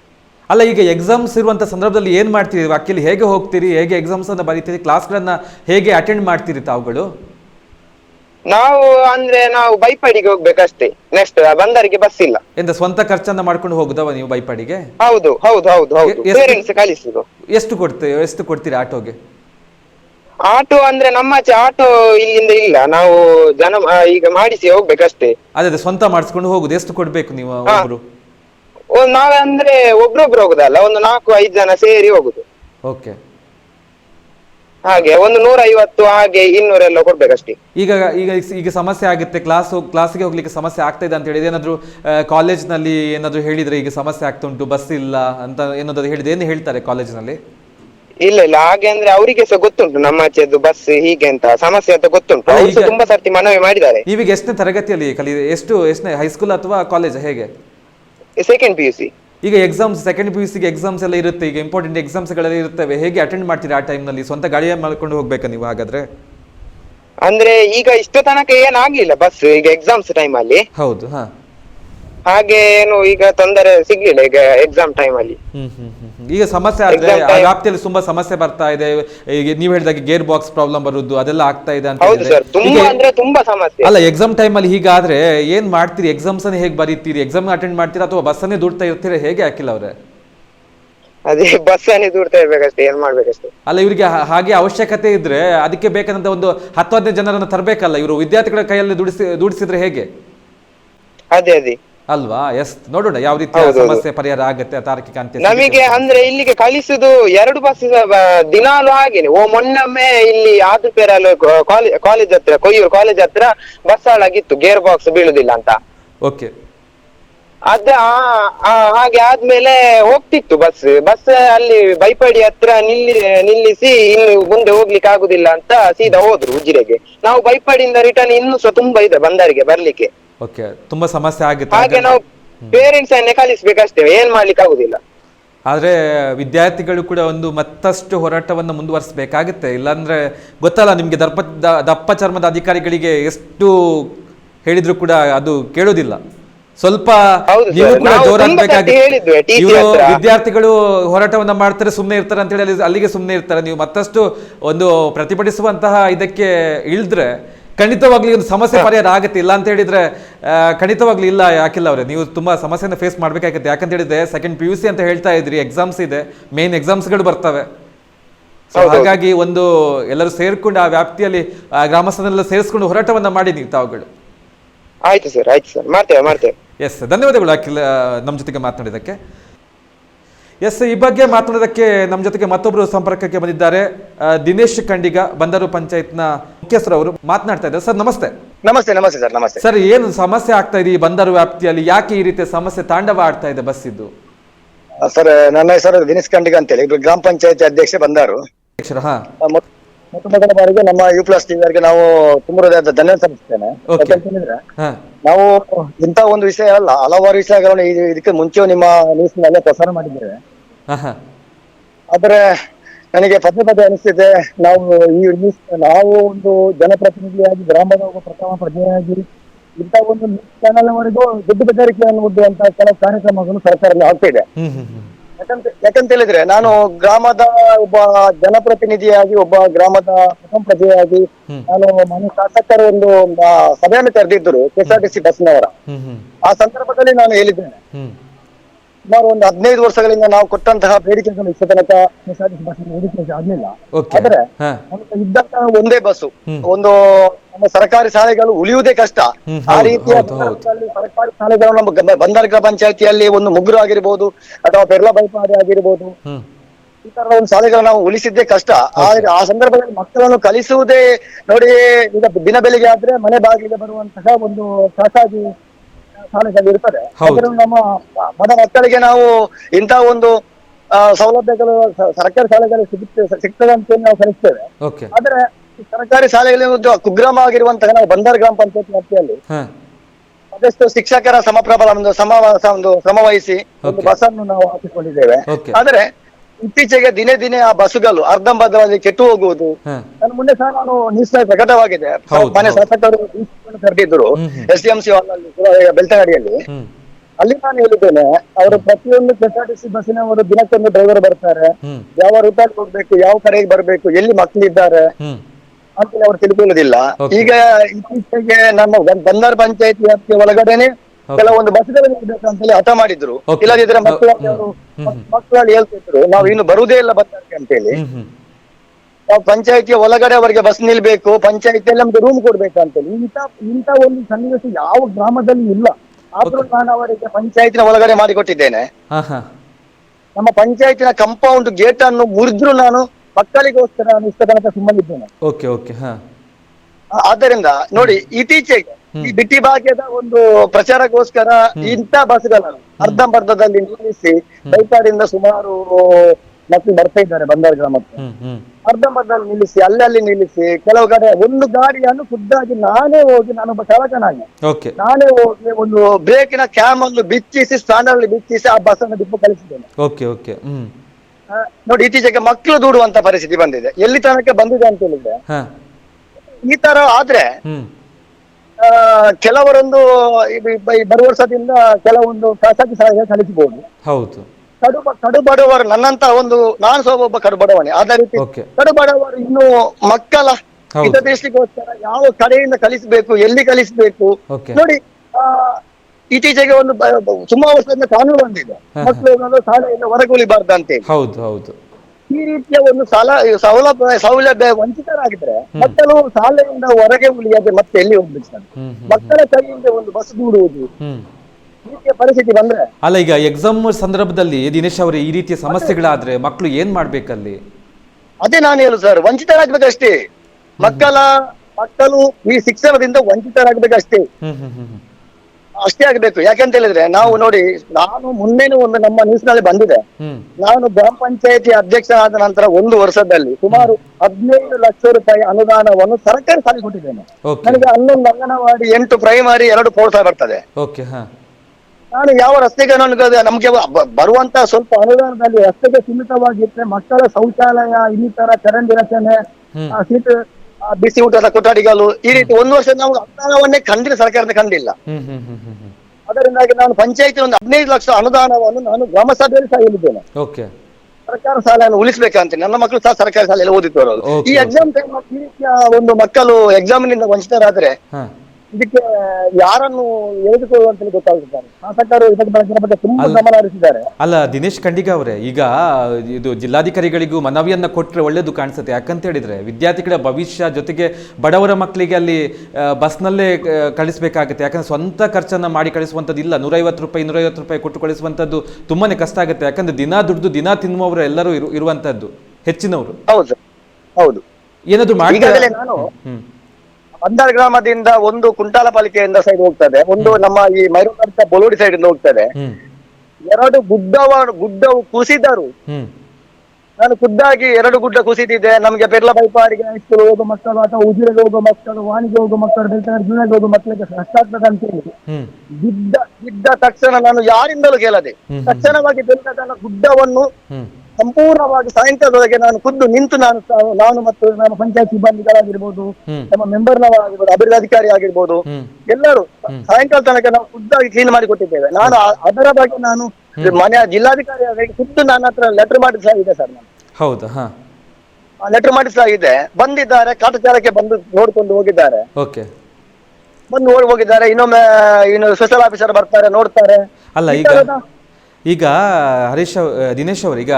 ಅಲ್ಲ ಈಗ ಎಕ್ಸಾಮ್ಸ್ ಇರುವಂತ ಸಂದರ್ಭದಲ್ಲಿ ಏನ್ ಮಾಡ್ತೀರಿ? ವಕೀಲಿ ಹೇಗೆ ಹೋಗ್ತೀರಿ? ಹೇಗೆ ಎಕ್ಸಾಮ್ಸ್ ಅನ್ನ ಬರೀತೀರಿ? ಕ್ಲಾಸ್ಗಳನ್ನ ಹೇಗೆ ಅಟೆಂಡ್ ಮಾಡ್ತೀರಿ ತಾವುಗಳು? ನಾವು ಅಂದ್ರೆ ನಾವು ಬೈಪಾಡಿಗೆ ಹೋಗ್ಬೇಕಷ್ಟೇ. ನೆಕ್ಸ್ಟ್ ಬಂದರಿಗೆ ಬಸ್ ಇಲ್ಲ. ಎಂತ ಸ್ವಂತ ಖರ್ಚನ್ನ ಮಾಡ್ಕೊಂಡು ಹೋಗುದವ ನೀವು ಬೈಪಾಡಿಗೆ? ಹೌದು ಹೌದು ಹೌದು ಹೌದು. ಎ- ಎಷ್ಟು- ಪೇರೆಂಟ್ಸ್ ಕಳಿಸುದು ಎಷ್ಟು ಕೊಡ್ತೇವೆ ಎಷ್ಟು ಕೊಡ್ತೀರಿ ಆಟೋಗೆ? ಆಟೋ ಅಂದ್ರೆ ನಮ್ಮಾಚೆ ಆಟೋ ಇಲ್ಲಿಂದ ಇಲ್ಲ. ನಾವು ಜನ ಆ, ಈಗ ಮಾಡಿಸಿ ಹೋಗ್ಬೇಕಷ್ಟೇ. ಅದೇ ಅದೇ ಸ್ವಂತ ಮಾಡಿಸ್ಕೊಂಡು ಹೋಗುದು. ಎಷ್ಟು ಕೊಡ್ಬೇಕು ನೀವು. ಒಬ್ರು? ಒಂದ್ ನಾವೇ ಅಂದ್ರೆ ಒಬ್ರೊಬ್ರು ಹೋಗುದಲ್ಲ. ಒಂದು ನಾಲ್ಕು ಐದು ಜನ ಸೇರಿ ಹೋಗುದು. ಓಕೆ. ಹಾಗೆ ಒಂದು ನೂರ ಐವತ್ತು ಹಾಗೆ ಇನ್ನೂರೆಲ್ಲ ಕೊಡ್ಬೇಕಷ್ಟೇ. ಈಗ ಈಗ ಈಗ ಸಮಸ್ಯೆ ಆಗುತ್ತೆ. ಕ್ಲಾಸ್ ಕ್ಲಾಸ್ಗೆ ಹೋಗ್ಲಿಕ್ಕೆ ಸಮಸ್ಯೆ ಆಗ್ತಾ ಇದೆ ಅಂತ ಹೇಳಿದ್ರೆ ಏನಾದ್ರು ಕಾಲೇಜ್ನಲ್ಲಿ ಏನಾದ್ರು ಹೇಳಿದ್ರೆ ಈಗ ಸಮಸ್ಯೆ ಆಗ್ತಾ ಉಂಟು ಬಸ್ ಇಲ್ಲ ಅಂತ ಏನಾದ್ರು ಹೇಳಿದ್ರೆ ಏನು ಹೇಳ್ತಾರೆ ಕಾಲೇಜಿನಲ್ಲಿ ಇಲ್ಲ ಇಲ್ಲ. ಹಾಗೆ ಅಂದ್ರೆ ಅವರಿಗೆ ಸಹ ಗೊತ್ತುಂಟು ನಮ್ಮ ಆಚೆದು ಬಸ್ ಹೀಗೆ ಅಂತ. ಸಮಸ್ಯೆ ಅಂತ ಗೊತ್ತುಂಟು. ಅಲ್ಲ, ಅವ್ರು ಸಹ ಈಗ- ತುಂಬಾ ಸರ್ತಿ ಮನವಿ ಮಾಡಿದ್ದಾರೆ. ನೀವೀಗ ಎಷ್ಟನೇ ತರಗತಿಯಲ್ಲಿ ಕಲಿ ಎಷ್ಟು ಎಷ್ಟನೇ ಹೈಸ್ಕೂಲ್ ಅಥವಾ ಕಾಲೇಜ್ ಹೇಗೆ? ಸೆಕೆಂಡ್ ಪಿ ಯು ಸಿ ಈಗ ಎಕ್ಸಾಮ್ಸ್ ಸೆಕೆಂಡ್ ಪಿ ಯು ಸಿಗೆ ಎಕ್ಸಾಮ್ಸ್ ಎಲ್ಲ ಇರುತ್ತೆ ಈಗ ಇಂಪಾರ್ಟೆಂಟ್ ಎಕ್ಸಾಮ್ಸ್ಗಳೆಲ್ಲ ಇರುತ್ತವೆ. ಹೇಗೆ ಅಟೆಂಡ್ ಮಾಡ್ತೀರಾ ಆ ಟೈಮ್ನಲ್ಲಿ ಸ್ವಂತ ಗಾಡಿಯ ಮಾಡ್ಕೊಂಡು ಹೋಗ್ಬೇಕಾ ನೀವು ಹಾಗಾದ್ರೆ? ಅಂದ್ರೆ ಈಗ ಇಷ್ಟು ತನಕ ಏನಾಗ್ಲಿಲ್ಲ ಬಸ್ ಈಗ ಎಕ್ಸಾಮ್ಸ್ ಟೈಮ್ ಅಲ್ಲಿ. ಹೌದು ಹಾ. ಹಾಗೆ ಏನು ಈಗ ತೊಂದರೆ ಸಿಗ್ಲಿಲ್ಲ ಈಗ ಎಕ್ಸಾಮ್ ಟೈಮ್ ಅಲ್ಲಿ. ಹ್ಮ್ ಹ್ಮ್ ಹ್ಮ್ ಹ್ಮ್. ಈಗ ಸಮಸ್ಯೆ ಆದ್ರೆ Exam ಆ time- ವ್ಯಾಪ್ತಿಯಲ್ಲಿ ತುಂಬಾ ಸಮಸ್ಯೆ ಬರ್ತಾ ಇದೆ. ಈಗ ನೀವು ಹೇಳಿದಾಗ ಗೇರ್ ಬಾಕ್ಸ್ ಪ್ರಾಬ್ಲಮ್ ಬರುದು ಅದೆಲ್ಲ ಆಗ್ತಾ ಇದೆ ಅಂತ ಹೌದು ಹೇಳಿದ್ರೆ. ಸರ್ ತುಂಬಾ ಅಂದ್ರೆ ತುಂಬಾ ಸಮಸ್ಯೆ. ಅಲ್ಲ ಎಕ್ಸಾಮ್ ಟೈಮ್ ಅಲ್ಲಿ ಹೀಗಾದ್ರೆ ಏನ್ ಮಾಡ್ತೀರಿ? ಎಕ್ಸಾಮ್ಸ್ ಅನ್ನ ಹೇಗೆ ಬರೀತೀರಿ? ಎಕ್ಸಾಮ್ ಅಟೆಂಡ್ ಮಾಡ್ತೀರಾ ಅಥವಾ ಬಸ್ಸನ್ನೇ ದುಡ್ತಾ ಇರ್ತೀರಾ? ಹೇಗೆ ಹಾಕಿಲ್ಲ ಅವ್ರೆ? ಅದೇ ಬಸ್ ಅನ್ನೇ ದೂಡ್ತಾ ಇರ್ಬೇಕಷ್ಟೇ ಏನ್ ಮಾಡ್ಬೇಕಷ್ಟೇ. ಅಲ್ಲ ಇವರಿಗೆ ಹಾಗೆ ಅವಶ್ಯಕತೆ ಇದ್ರೆ ಅದಕ್ಕೆ ಬೇಕಾದಂತ ಒಂದು ಹತ್ತು ಹದಿನೈದು ಜನರನ್ನ ತರಬೇಕಲ್ಲ ಇವರು ವಿದ್ಯಾರ್ಥಿಗಳ ಕೈಯಲ್ಲಿ ದುಡಿಸಿ ದುಡಿಸಿದ್ರೆ ಹೇಗೆ? ಅದೇ ಅದೇ. ಅಲ್ವಾ? ಎಸ್ ನೋಡೋಣ ಯಾವ ರೀತಿ. ಸಮಸ್ಯೆ ಪರಿಹಾರ ಆಗುತ್ತೆ ತಾರ್ಕಿಕ ಅಂತ್ಯ ನಮಗೆ ಅಂದ್ರೆ ಇಲ್ಲಿಗೆ ಕಳಿಸುದು ಎರಡು ಬಸ್ ದಿನಾಲು ಹಾಗೇನೆ. ಓ ಮೊನ್ನೊಮ್ಮೆ ಇಲ್ಲಿ ಆದುಪೇರಲು ಕಾಲೇಜ್ ಹತ್ರ ಕೊಯ್ಯೂರು ಕಾಲೇಜ್ ಹತ್ರ ಬಸ್ ಹಾಳಾಗಿತ್ತು ಗೇರ್ ಬಾಕ್ಸ್ ಬೀಳುದಿಲ್ಲ ಅಂತ. ಓಕೆ ಅದ ಹಾಗೆ ಆದ್ಮೇಲೆ ಹೋಗ್ತಿತ್ತು ಬಸ್. ಬಸ್ ಅಲ್ಲಿ ಬೈಪಾಡಿ ಹತ್ರ ನಿಲ್ಲಿ ನಿಲ್ಲಿಸಿ ಇನ್ನು ಮುಂದೆ ಹೋಗ್ಲಿಕ್ಕೆ ಆಗುದಿಲ್ಲ ಅಂತ ಸೀದಾ ಹೋದ್ರು ಉಜಿರೆಗೆ. ನಾವು ಬೈಪಾಡಿಯಿಂದ ರಿಟರ್ನ್ ಇನ್ನೂ ಸಹ ತುಂಬಾ ಇದೆ ಬಂದರಿಗೆ ಬರ್ಲಿಕ್ಕೆ. ಓಕೆ ತುಂಬಾ ಸಮಸ್ಯೆ ಆಗುತ್ತೆ. ಹಾಗೆ ನಾವು ಪೇರೆಂಟ್ಸ್ ಅನ್ನೇ ಕಲಿಸ್ಬೇಕಷ್ಟೇ ಏನ್ ಮಾಡ್ಲಿಕ್ಕೆ ಆಗುದಿಲ್ಲ. ಆದ್ರೆ ವಿದ್ಯಾರ್ಥಿಗಳು ಕೂಡ ಒಂದು ಮತ್ತಷ್ಟು ಹೋರಾಟವನ್ನು ಮುಂದುವರಿಸಬೇಕಾಗುತ್ತೆ. ಇಲ್ಲಾಂದ್ರೆ ಗೊತ್ತಲ್ಲ ನಿಮ್ಗೆ ದರ್ಪ ದಪ್ಪ ಚರ್ಮದ ಅಧಿಕಾರಿಗಳಿಗೆ ಎಷ್ಟು ಹೇಳಿದ್ರು ಕೂಡ ಅದು ಕೇಳೋದಿಲ್ಲ. ಸ್ವಲ್ಪ ನೀವು ಕೂಡ ಜೋರಾಗಬೇಕಾಗುತ್ತೆ ಇವರು ವಿದ್ಯಾರ್ಥಿಗಳು ಹೋರಾಟವನ್ನ ಮಾಡ್ತಾರೆ ಸುಮ್ಮನೆ ಇರ್ತಾರೆ ಅಂತ ಹೇಳಿ ಅಲ್ಲಿ- ಅಲ್ಲಿಗೆ ಸುಮ್ಮನೆ ಇರ್ತಾರೆ. ನೀವು ಮತ್ತಷ್ಟು ಒಂದು ಪ್ರತಿಭಟಿಸುವಂತಹ ಇದಕ್ಕೆ ಇಳಿದ್ರೆ ಖಂಡಿತವಾಗ್ಲಿ ಒಂದು ಸಮಸ್ಯೆ ಪರಿಹಾರ ಆಗುತ್ತೆ. ಇಲ್ಲ ಅಂತ ಹೇಳಿದ್ರೆ ಖಂಡಿತವಾಗ್ಲಿ ಇಲ್ಲ ಯಾಕಿಲ್ಲ ಅವ್ರೆ. ನೀವು ತುಂಬಾ ಸಮಸ್ಯೆಯನ್ನು ಫೇಸ್ ಮಾಡ್ಬೇಕಾಗುತ್ತೆ. ಯಾಕಂತ ಹೇಳಿದ್ರೆ ಸೆಕೆಂಡ್ ಪಿ ಯು ಸಿ ಅಂತ ಹೇಳ್ತಾ ಇದ್ರಿ. ಎಕ್ಸಾಮ್ಸ್ ಇದೆ. ಮೇನ್ ಎಕ್ಸಾಮ್ಸ್ಗಳು ಬರ್ತವೆ. ಸೊ. ಹಾಗಾಗಿ ಒಂದು ಎಲ್ಲರೂ ಸೇರ್ಕೊಂಡು ಆ ವ್ಯಾಪ್ತಿಯಲ್ಲಿ ಗ್ರಾಮಸ್ಥನೆಲ್ಲ ಸೇರಿಸಿಕೊಂಡು ಹೋರಾಟವನ್ನ ಮಾಡಿ ನೀವು ತಾವುಗಳು. ಆಯ್ತು ಸರ್ ಆಯ್ತು ಸರ್. ಮಾಡ್ತೇವೆ ಮಾಡ್ತೇವೆ. ಎಸ್ ಧನ್ಯವಾದಗಳು ಅಖಿಲ್ ನಮ್ಮ ಜೊತೆಗೆ ಮಾತನಾಡಿದ್ದಕ್ಕೆ. ಎಸ್ ಈ ಬಗ್ಗೆ ಮಾತನಾಡೋದಕ್ಕೆ ನಮ್ಮ ಜೊತೆಗೆ ಮತ್ತೊಬ್ಬರು ಸಂಪರ್ಕಕ್ಕೆ ಬಂದಿದ್ದಾರೆ ದಿನೇಶ್ ಖಂಡಿಗ ಬಂದರು ಪಂಚಾಯತ್ನ ಮುಖ್ಯಸ್ಥರು ಅವರು ಮಾತನಾಡ್ತಾ ಇದ್ದಾರೆ. ಸರ್ ನಮಸ್ತೆ. ನಮಸ್ತೆ ನಮಸ್ತೆ ಸರ್ ನಮಸ್ತೆ. ಸರ್ ಏನು ಸಮಸ್ಯೆ ಆಗ್ತಾ ಇದೆ ಈ ಬಂದರು ವ್ಯಾಪ್ತಿಯಲ್ಲಿ? ಯಾಕೆ ಈ ರೀತಿಯ ಸಮಸ್ಯೆ ತಾಂಡವ ಆಡ್ತಾ ಇದೆ ಬಸ್ ಇದ್ದು ಸರ್ ನನ್ನ ಹೆಸರು ದಿನೇಶ್ ಖಂಡಿಗ ಅಂತೇಳಿ. ಹೇಳಿ ಗ್ರಾಮ ಪಂಚಾಯತ್ ಅಧ್ಯಕ್ಷ ಬಂದಾರು. ಹಾ. ಮೊದಲ ಬಾರಿಗೆ ನಮ್ಮ ಯು ಪ್ಲಸ್ ಟಿವಿ ಅವರಿಗೆ ನಾವು ತುಂಬ ಹೃದಯದ ಧನ್ಯವಾದ ಸಲ್ಲಿಸ್ತೇನೆ. Okay. ಯಾಕಂತ ಹೇಳಿದ್ರೆ ಹಾ. ನಾವು ಇಂತ ಒಂದು ವಿಷಯ ಅಲ್ಲ ಹಲವಾರು ವಿಷಯಗಳನ್ನು ಇದಕ್ಕೆ ಮುಂಚೆ ನಿಮ್ಮ ನ್ಯೂಸ್ ನ್ಯೂಸ್ನಲ್ಲೇ ಪ್ರಸಾರ ಮಾಡಿದ್ದೇವೆ. ಹಾ ಹಾ. ಆದ್ರೆ ನನಗೆ ಪದೇ ಪದೇ ಅನಿಸ್ತಿದೆ ನಾವು ಈ ನ್ಯೂಸ್ ನಾವು ಒಂದು ಜನಪ್ರತಿನಿಧಿಯಾಗಿ ಗ್ರಾಮದ ಒಬ್ಬ ಪ್ರಥಮ ಪ್ರಜೆಯಾಗಿ ಇಂತ ಒಂದು ನ್ಯೂಸ್ ಚಾನೆಲ್ ವರೆಗೂ ದುಡ್ಡು ಅನ್ನುವುದು ಅಂತ ಕೆಲವು ಕಾರ್ಯಕ್ರಮಗಳು ಸರ್ಕಾರದಲ್ಲಿ ಆಗ್ತಾ ಇದೆ ಹ್ಮ್ ಹ್ಮ್ ಹ್ಮ್. ಯಾಕಂತ ಯಾಕಂತ ಹೇಳಿದ್ರೆ ನಾನು ಗ್ರಾಮದ ಒಬ್ಬ ಜನಪ್ರತಿನಿಧಿಯಾಗಿ ಒಬ್ಬ ಗ್ರಾಮದ ಪ್ರಥಮ ಪ್ರಜೆಯಾಗಿ ನಾನು ಮನೆ ಶಾಸಕರ ಒಂದು ಸಭೆಯನ್ನು ಕರೆದಿದ್ದರು ಕೆಎಸ್ಆರ್ಟಿಸಿ ಬಸ್ನವರ. ಆ ಸಂದರ್ಭದಲ್ಲಿ ನಾನು ಹೇಳಿದ್ದೇನೆ. ಸುಮಾರು ಒಂದು ಹದಿನೈದು ವರ್ಷಗಳಿಂದ ನಾವು ಕೊಟ್ಟಂತಹ ಬೇಡಿಕೆಗಳು ಇಷ್ಟ ತನಕ ಬಸ್ ಬೇಡಿಕೆ ಆಗ್ಲಿಲ್ಲ. ಆದ್ರೆ ನಮ್ಗೆ ಇದ್ದಂತಹ ಒಂದೇ ಬಸ್ಸು. ಒಂದು ನಮ್ಮ ಸರ್ಕಾರಿ ಶಾಲೆಗಳು ಉಳಿಯುವುದೇ ಕಷ್ಟ. ಆ ರೀತಿಯ. ಸರ್ಕಾರಿ ಶಾಲೆಗಳು ನಮ್ಮ ಬಂದರ್ಗ ಬಂದರ್ ಗ್ರಾಮ ಪಂಚಾಯತಿಯಲ್ಲಿ ಒಂದು ಮುಗ್ರು ಆಗಿರ್ಬೋದು ಅಥವಾ ಪೆರ್ಲ ಬೈಪಾಡಿ ಆಗಿರ್ಬೋದು. ಈ ತರ ಒಂದು ಶಾಲೆಗಳು ನಾವು ಉಳಿಸಿದ್ದೇ ಕಷ್ಟ. ಆದ್ರೆ ಆ ಸಂದರ್ಭದಲ್ಲಿ ಮಕ್ಕಳನ್ನು ಕಲಿಸುವುದೇ ನೋಡಿ ಈಗ ದಿನ ಬೆಳಿಗ್ಗೆ ಆದ್ರೆ ಮನೆ ಬಾಗಿಲಿಗೆ ಬರುವಂತಹ ಒಂದು ಖಾಸಗಿ ಶಾಲೆಗಳು ಇರ್ತದೆ. ನಮ್ಮ ಬಡ ಮಕ್ಕಳಿಗೆ ನಾವು ಇಂತ ಒಂದು ಸೌಲಭ್ಯಗಳು ಸರ್ಕಾರಿ ಶಾಲೆಗಳಲ್ಲಿ ಸಿಗುತ್ತೆ ಸಿಗ್ತದೆ ಅಂತ ನಾವು ಕಲಿಸ್ತೇವೆ ಆದ್ರೆ ಸರ್ಕಾರಿ ಶಾಲೆಗಳಲ್ಲಿ ಒಂದು ಕುಗ್ರಾಮ ಆಗಿರುವಂತಹ ನಾವು ಬಂದರ್ ಗ್ರಾಮ ಪಂಚಾಯತ್ ವ್ಯಾಪ್ತಿಯಲ್ಲಿ ಆದಷ್ಟು ಅದೆಷ್ಟು ಶಿಕ್ಷಕರ ಸಮಪ್ರಬಲ ಒಂದು ಸಮ ಒಂದು ಶ್ರಮವಹಿಸಿ ಒಂದು ಬಸ್ ಅನ್ನು ನಾವು ಹಾಕಿಕೊಂಡಿದ್ದೇವೆ. ಆದ್ರೆ ಇತ್ತೀಚೆಗೆ ದಿನೇ ದಿನೇ ಆ ಬಸ್ಗಳು ಅರ್ಧಂಬರ್ಧವಾಗಿ ಕೆಟ್ಟು ಹೋಗುವುದು. ನಾನು ಮುಂದೆ ಸಹ ನಾನು ನ್ಯೂಸ್ ಪ್ರಕಟವಾಗಿದೆ. ಮನೆ ಶಾಸಕರು ಹ್ಮ್. S D M C hall ಅಲ್ಲಿ ಬೆಳ್ತಂಗಡಿಯಲ್ಲಿ ಅಲ್ಲಿ ನಾನು ಹೇಳಿದ್ದೇನೆ ಅವರು ಪ್ರತಿಯೊಂದು ಕೆಎಸ್ಆರ್ಟಿಸಿ ಬಸ್ಸಿನವರು ದಿನಕ್ಕೊಂದು ಡ್ರೈವರ್ ಬರ್ತಾರೆ. ಯಾವ ರೂಟಲ್ಲಿ ಹೋಗ್ಬೇಕು ಯಾವ ಕಡೆಗೆ ಬರ್ಬೇಕು ಎಲ್ಲಿ ಮಕ್ಳು ಇದ್ದಾರೆ ಅಂತ ಅವ್ರು ತಿಳ್ಕೊಳ್ಳೋದಿಲ್ಲ. ಈಗ ಇತ್ತೀಚೆಗೆ ನಮ್ಮ ಬಂದರ್ ಪಂಚಾಯತ್ ವ್ಯಾಪ್ತಿಯ ಒಳಗಡೆನೆ. ಕೆಲವೊಂದು ಬಸ್ಗಳಲ್ಲಿ ಅಂತ ಹೇಳಿ ಹಠ ಮಾಡಿದ್ರು. ಇಲ್ಲದಿದ್ರೆ ಮಕ್ಕಳು ಮಕ್ಕಳಲ್ಲಿ ಅವರು ಹೇಳ್ತಿದ್ರು ನಾವು ಇನ್ನು ಬರುವುದೇ ಇಲ್ಲ ಬಂದರ್ಗೆ ಹ್ಮ್ ಹ್ಮ್. ನಾವು ಪಂಚಾಯತಿಯ ಒಳಗಡೆ ಅವರಿಗೆ ಬಸ್ ನಿಲ್ಬೇಕು ಪಂಚಾಯತಿಯಲ್ಲಿ ನಮ್ಗೆ ರೂಮ್ ಕೊಡ್ಬೇಕು ಅಂತೇಳಿ ಇಂತ ಇಂಥ ಒಂದು ಸನ್ನಿವೇಶ ಯಾವ ಗ್ರಾಮದಲ್ಲಿ ಇಲ್ಲ. ಆದ್ರೂ ನಾನು ಅವರಿಗೆ ಪಂಚಾಯತಿನ ಒಳಗಡೆ ಮಾಡಿಕೊಟ್ಟಿದ್ದೇನೆ. ಹಾ ಹಾ. ನಮ್ಮ ಪಂಚಾಯತಿನ ಕಂಪೌಂಡ್ ಗೇಟ್ ಅನ್ನು ಮುರಿದ್ರು ನಾನು ಮಕ್ಕಳಿಗೋಸ್ಕರ ನಾನು ಇಷ್ಟ ತನಕ ಸುಮ್ಮನಿದ್ದೇನೆ ಓಕೆ ಓಕೆ ಹಾ. ಆ- ಆದ್ದರಿಂದ ನೋಡಿ ಇತ್ತೀಚೆಗೆ ಈ ಬಿಟ್ಟಿ ಭಾಗ್ಯದ ಒಂದು ಪ್ರಚಾರಕ್ಕೋಸ್ಕರ ಇಂಥ ಬಸ್ಗಳನ್ನು ಅರ್ಧಂಬರ್ಧದಲ್ಲಿ ನಿಲ್ಲಿಸಿ ಬೈಕಾಡಿಂದ ಸುಮಾರು ಮಕ್ಕಳು ಬರ್ತಾ ಇದ್ದಾರೆ ಬಂದರ್ ಗ್ರಾಮಕ್ಕೆ ಅರ್ಧಂಬರ್ಧದಲ್ಲಿ ನಿಲ್ಲಿಸಿ ಅಲ್ಲಲ್ಲಿ ನಿಲ್ಲಿಸಿ ಕೆಲವು ಕಡೆ ಒಂದು ಗಾಡಿಯನ್ನು ಖುದ್ದಾಗಿ ನಾನೇ ಹೋಗಿ ನಾನೊಬ್ಬ ಚಾಲಕನಾಗಿ. ನಾನೇ ಹೋಗಿ ಒಂದು ಬ್ರೇಕಿನ ಕ್ಯಾಮ್ ಒಂದು ಬಿಚ್ಚಿಸಿ ಸ್ಟ್ಯಾಂಡ್ ಅಲ್ಲಿ ಬಿಚ್ಚಿಸಿ ಆ ಬಸ್ ಅನ್ನು ಡಿಪ್ಪು ಕಳಿಸಿದ್ದೇನೆ. Okay okay. ನೋಡಿ ಇತ್ತೀಚೆಗೆ ಮಕ್ಕಳು ದೂಡುವಂತ ಪರಿಸ್ಥಿತಿ ಬಂದಿದೆ. ಎಲ್ಲಿ ತನಕ ಬಂದಿದೆ ಅಂತ ಹೇಳಿದ್ರೆ ಈ ತರ ಆದ್ರೆ ಕೆಲವರೊಂದು ಬರುವ ವರ್ಷದಿಂದ ಕೆಲವೊಂದು ಖಾಸಗಿ ಶಾಲೆಗೆ ಕಳಿಸಬಹುದು ಹೌದು. ಕಡು ಕಡುಬಡವರು ಕಡು ಬಡವರು ನನ್ನಂತ ಒಂದು ನಾನು ಸಹ ಒಬ್ಬ ಕಡು ಬಡವನೇ ಅದೇ ರೀತಿ ಕಡುಬಡವರು ಕಡು ಬಡವರು ಇನ್ನು ಮಕ್ಕಳ ಹೌದು. ಹಿತದೃಷ್ಟಿಗೋಸ್ಕರ ಯಾವ ಕಡೆಯಿಂದ ಕಲಿಸಬೇಕು ಎಲ್ಲಿ ಕಲಿಸಬೇಕು? ನೋಡಿ ಆ, ಇತ್ತೀಚೆಗೆ ಒಂದು ಬ- ಬ- ಸುಮಾರು ವರ್ಷದಿಂದ ಕಾನೂನು ಬಂದಿದೆ. ಮಕ್ಕಳು ಏನಾದ್ರು ಶಾಲೆಯಿಂದ ಹೊರಗುಳಿಬಾರ್ದು ಅಂತೇಳಿ ಹೌದು ಹೌದು. ಈ ರೀತಿಯ ಒಂದು ಸಾಲ ಸೌಲಭ್ಯ ಸೌಲಭ್ಯ ವಂಚಿತರಾಗಿದ್ರೆ ಮಕ್ಕಳು ಶಾಲೆಯಿಂದ ಹೊರಗೆ ಉಳಿಯದೆ ಮತ್ತೆ ಎಲ್ಲಿ ಹೋಗ್ಬೇಕು ಸರ್ ಹ್ಮ್ ಹ್ಮ್. ಮಕ್ಕಳ ಕೈಯಿಂದ ಒಂದು ಬಸ್ ದೂಡುವುದು. ಹ್ಮ್. ಪರಿಸ್ಥಿತಿ ಬಂದ್ರೆ ಅಲ್ಲ ಈಗ ಎಕ್ಸಾಮ್ ಸಂದರ್ಭದಲ್ಲಿ ದಿನೇಶ್ ಅವರೇ ಈ ರೀತಿಯ ಸಮಸ್ಯೆಗಳಾದ್ರೆ ಮಕ್ಕಳು ಏನ್ ಮಾಡ್ಬೇಕಲ್ಲಿ? ಅದೇ ನಾನು ಹೇಳು ಸರ್ ವಂಚಿತರಾಗ್ಬೇಕಷ್ಟೇ. ಮಕ್ಕಳ ಮಕ್ಕಳು ಈ ಶಿಕ್ಷಣದಿಂದ ವಂಚಿತರಾಗ್ಬೇಕಷ್ಟೇ. ಅಷ್ಟೇ ಆಗ್ಬೇಕು. ಯಾಕಂತ ಹೇಳಿದ್ರೆ ನಾವು ನೋಡಿ ನಾನು ಮುನ್ನೇನು ಒಂದು ನಮ್ಮ ನ್ಯೂಸ್ನಲ್ಲಿ ಬಂದಿದೆ ನಾನು ಗ್ರಾಮ ಪಂಚಾಯತಿ ಅಧ್ಯಕ್ಷರಾದ ನಂತರ ಒಂದು ವರ್ಷದಲ್ಲಿ ಸುಮಾರು ಹದಿನೈದು ಲಕ್ಷ ರೂಪಾಯಿ ಅನುದಾನವನ್ನು ಸರ್ಕಾರ ಸಾಲಿ ಕೊಟ್ಟಿದ್ದೇನೆ ನನಗೆ ಅಲ್ಲೊಂದು ಅಂಗನವಾಡಿ ಎಂಟು ಪ್ರೈಮರಿ ಎರಡು ಪ್ರೋತ್ಸಾಹ ಬರ್ತದೆ. ನಾನು ಯಾವ ರಸ್ತೆಗೆ ನನಗೆ ನಮ್ಗೆ ಬರುವಂತ ಸ್ವಲ್ಪ ಅನುದಾನದಲ್ಲಿ ರಸ್ತೆಗೆ ಸೀಮಿತವಾಗಿದ್ರೆ ಮಕ್ಕಳ ಶೌಚಾಲಯ ಇನ್ನಿತರ ಚರಂಡಿ ರಚನೆ ಆ, ಸೀಟ್ ಬಿಸಿ ಊಟದ ಕೊಠಡಿಗಳು ಈ ರೀತಿ ಒಂದು ವರ್ಷ ನಾವು ಅನುದಾನವನ್ನೇ ಕಂಡಿಲ್ಲ ಸರ್ಕಾರದ ಕಂಡಿಲ್ಲ. ಅದರಿಂದಾಗಿ ನಾನು ಪಂಚಾಯತಿ ಒಂದು ಹದಿನೈದು ಲಕ್ಷ ಅನುದಾನವನ್ನು ನಾನು ಗ್ರಾಮ ಸಭೆಯಲ್ಲಿ ಸಹ ಹೇಳಿದ್ದೇನೆ. ಸರ್ಕಾರ ಶಾಲೆಯನ್ನು ಉಳಿಸ್ಬೇಕಂತೆ. ನನ್ನ ಮಕ್ಕಳು ಸಹ ಸರ್ಕಾರಿ ಶಾಲೆಯಲ್ಲಿ ಓದಿತ್ತು ಈ ಎಕ್ಸಾಮ್ ಟೈಮ್ ಈ ರೀತಿಯ ಒಂದು ಮಕ್ಕಳು ಎಕ್ಸಾಮ್ನಿಂದ ವಂಚಿತರಾದ್ರೆ ಇದಕ್ಕೆ ಯಾರನ್ನು ಎಳೆದುಕೊಳ್ಳುವ ಅಂತ ಗೊತ್ತಾಗುತ್ತಾರೆ ಶಾಸಕರು ಇದಕ್ಕೆ ಬಳಸಿದ ಬಗ್ಗೆ ತುಂಬಾ. ಗಮನ ಹರಿಸಿದ್ದಾರೆ. ಅಲ್ಲ ದಿನೇಶ್ ಖಂಡಿಗ ಅವರೇ ಈಗ ಇದು ಜಿಲ್ಲಾಧಿಕಾರಿಗಳಿಗೂ ಮನವಿಯನ್ನ ಕೊಟ್ಟರೆ ಒಳ್ಳೇದು ಕಾಣಿಸುತ್ತೆ. ಯಾಕಂತ ಹೇಳಿದ್ರೆ ವಿದ್ಯಾರ್ಥಿಗಳ ಭವಿಷ್ಯ ಜೊತೆಗೆ ಬಡವರ ಮಕ್ಕಳಿಗೆ ಅಲ್ಲಿ ಬಸ್ನಲ್ಲೇ ಕಳಿಸಬೇಕಾಗುತ್ತೆ. ಯಾಕಂದ್ರೆ ಸ್ವಂತ ಖರ್ಚನ್ನ ಮಾಡಿ ಕಳಿಸುವಂಥದ್ದು ಇಲ್ಲ. ನೂರೈವತ್ತು ರೂಪಾಯಿ ನೂರೈವತ್ತು ರೂಪಾಯಿ ಕೊಟ್ಟು ಕಳಿಸುವಂಥದ್ದು ತುಂಬಾನೇ ಕಷ್ಟ ಆಗುತ್ತೆ. ಯಾಕಂದ್ರೆ ದಿನ ದುಡ್ದು ದಿನ ತಿನ್ನುವವರು ಎಲ್ಲರೂ ಇರುವಂತದ್ದು ಹೆಚ್ಚಿನವರು. ಹೌದು ಹೌದು. ಏನಾದ್ರು ಮಾಡಿ ನಾನು ಅಂದರ್ ಗ್ರಾಮದಿಂದ ಒಂದು ಕುಂಟಾಲ ಪಾಲಿಕೆಯಿಂದ ಸೈಡ್ ಹೋಗ್ತದೆ ಒಂದು ನಮ್ಮ ಈ ಮೈರೋಕರ್ತ ಬೊಲೋಡಿ ಸೈಡ್ ಇಂದ ಹೋಗ್ತದೆ. ಎರಡು ಗುಡ್ಡವ ಗುಡ್ಡವು ಕುಸಿದರು. ನಾನು ಖುದ್ದಾಗಿ ಎರಡು ಗುಡ್ಡ ಕುಸಿದಿದೆ. ನಮಗೆ ಪೆರ್ಲ ಬೈಪಾಡಿಗೆ ಹೈಸ್ಕೂಲ್ ಹೋಗೋ ಮಕ್ಕಳು ಅಥವಾ ಉಜಿರೆಗೆ ಹೋಗೋ ಮಕ್ಕಳು ವಾಣಿಗೆ ಹೋಗೋ ಮಕ್ಕಳು ಜೂನಿಗೆ ಹೋಗೋ ಮಕ್ಕಳಿಗೆ ಕಷ್ಟ ಆಗ್ತದೆ ಅಂತ ಹೇಳಿ. ಬಿದ್ದ ಬಿದ್ದ ತಕ್ಷಣ ನಾನು ಯಾರಿಂದಲೂ ಕೇಳದೆ. ತಕ್ಷಣವಾಗಿ ಬೆಳೆದ ಗುಡ್ಡವನ್ನು ಸಂಪೂರ್ಣವಾಗಿ ಸಾಯಂಕಾಲದೊಳಗೆ ನಾನು ಖುದ್ದು ನಿಂತು ನಾನು ನಾನು ಮತ್ತು ನಮ್ಮ ಪಂಚಾಯತ್ ಸಿಬ್ಬಂದಿಗಳಾಗಿರ್ಬೋದು ನಮ್ಮ ನಮ್ಮ ಆಗಿರ್ಬೋದು ಅಭಿವೃದ್ಧಿ ಅಧಿಕಾರಿ ಆಗಿರ್ಬೋದು ಎಲ್ಲರೂ ಸಾಯಂಕಾಲ ತನಕ ನಾವು ಖುದ್ದಾಗಿ ಕ್ಲೀನ್ ಮಾಡಿ ಕೊಟ್ಟಿದ್ದೇವೆ. ನಾನು ಅದರ ಬಗ್ಗೆ ನಾನು ಮನೆಯ ಜಿಲ್ಲಾಧಿಕಾರಿ ಖುದ್ದು ನನ್ನ ಹತ್ರ ಲೆಟರ್ ಮಾಡಿಸಲಾಗಿದೆ ಸರ್ ನಾನು. ಹೌದು? ಲೆಟರ್ ಮಾಡಿಸಲಾಗಿದೆ. ಬಂದಿದ್ದಾರೆ ಕಾಟಚಾರಕ್ಕೆ ಬಂದು ನೋಡ್ಕೊಂಡು ಹೋಗಿದ್ದಾರೆ. ಓಕೆ. ಬಂದು ಹೋಗಿದ್ದಾರೆ ಇನ್ನೊಮ್ಮೆ ಇನ್ನು ಸ್ಪೆಷಲ್ ಆಫೀಸರ್ ಬರ್ತಾರೆ ನೋಡ್ತಾರೆ. ಅಲ್ಲ ಈಗ ಈಗ ಹರೀಶ್ ದಿನೇಶ್ ಅವರು ಈಗ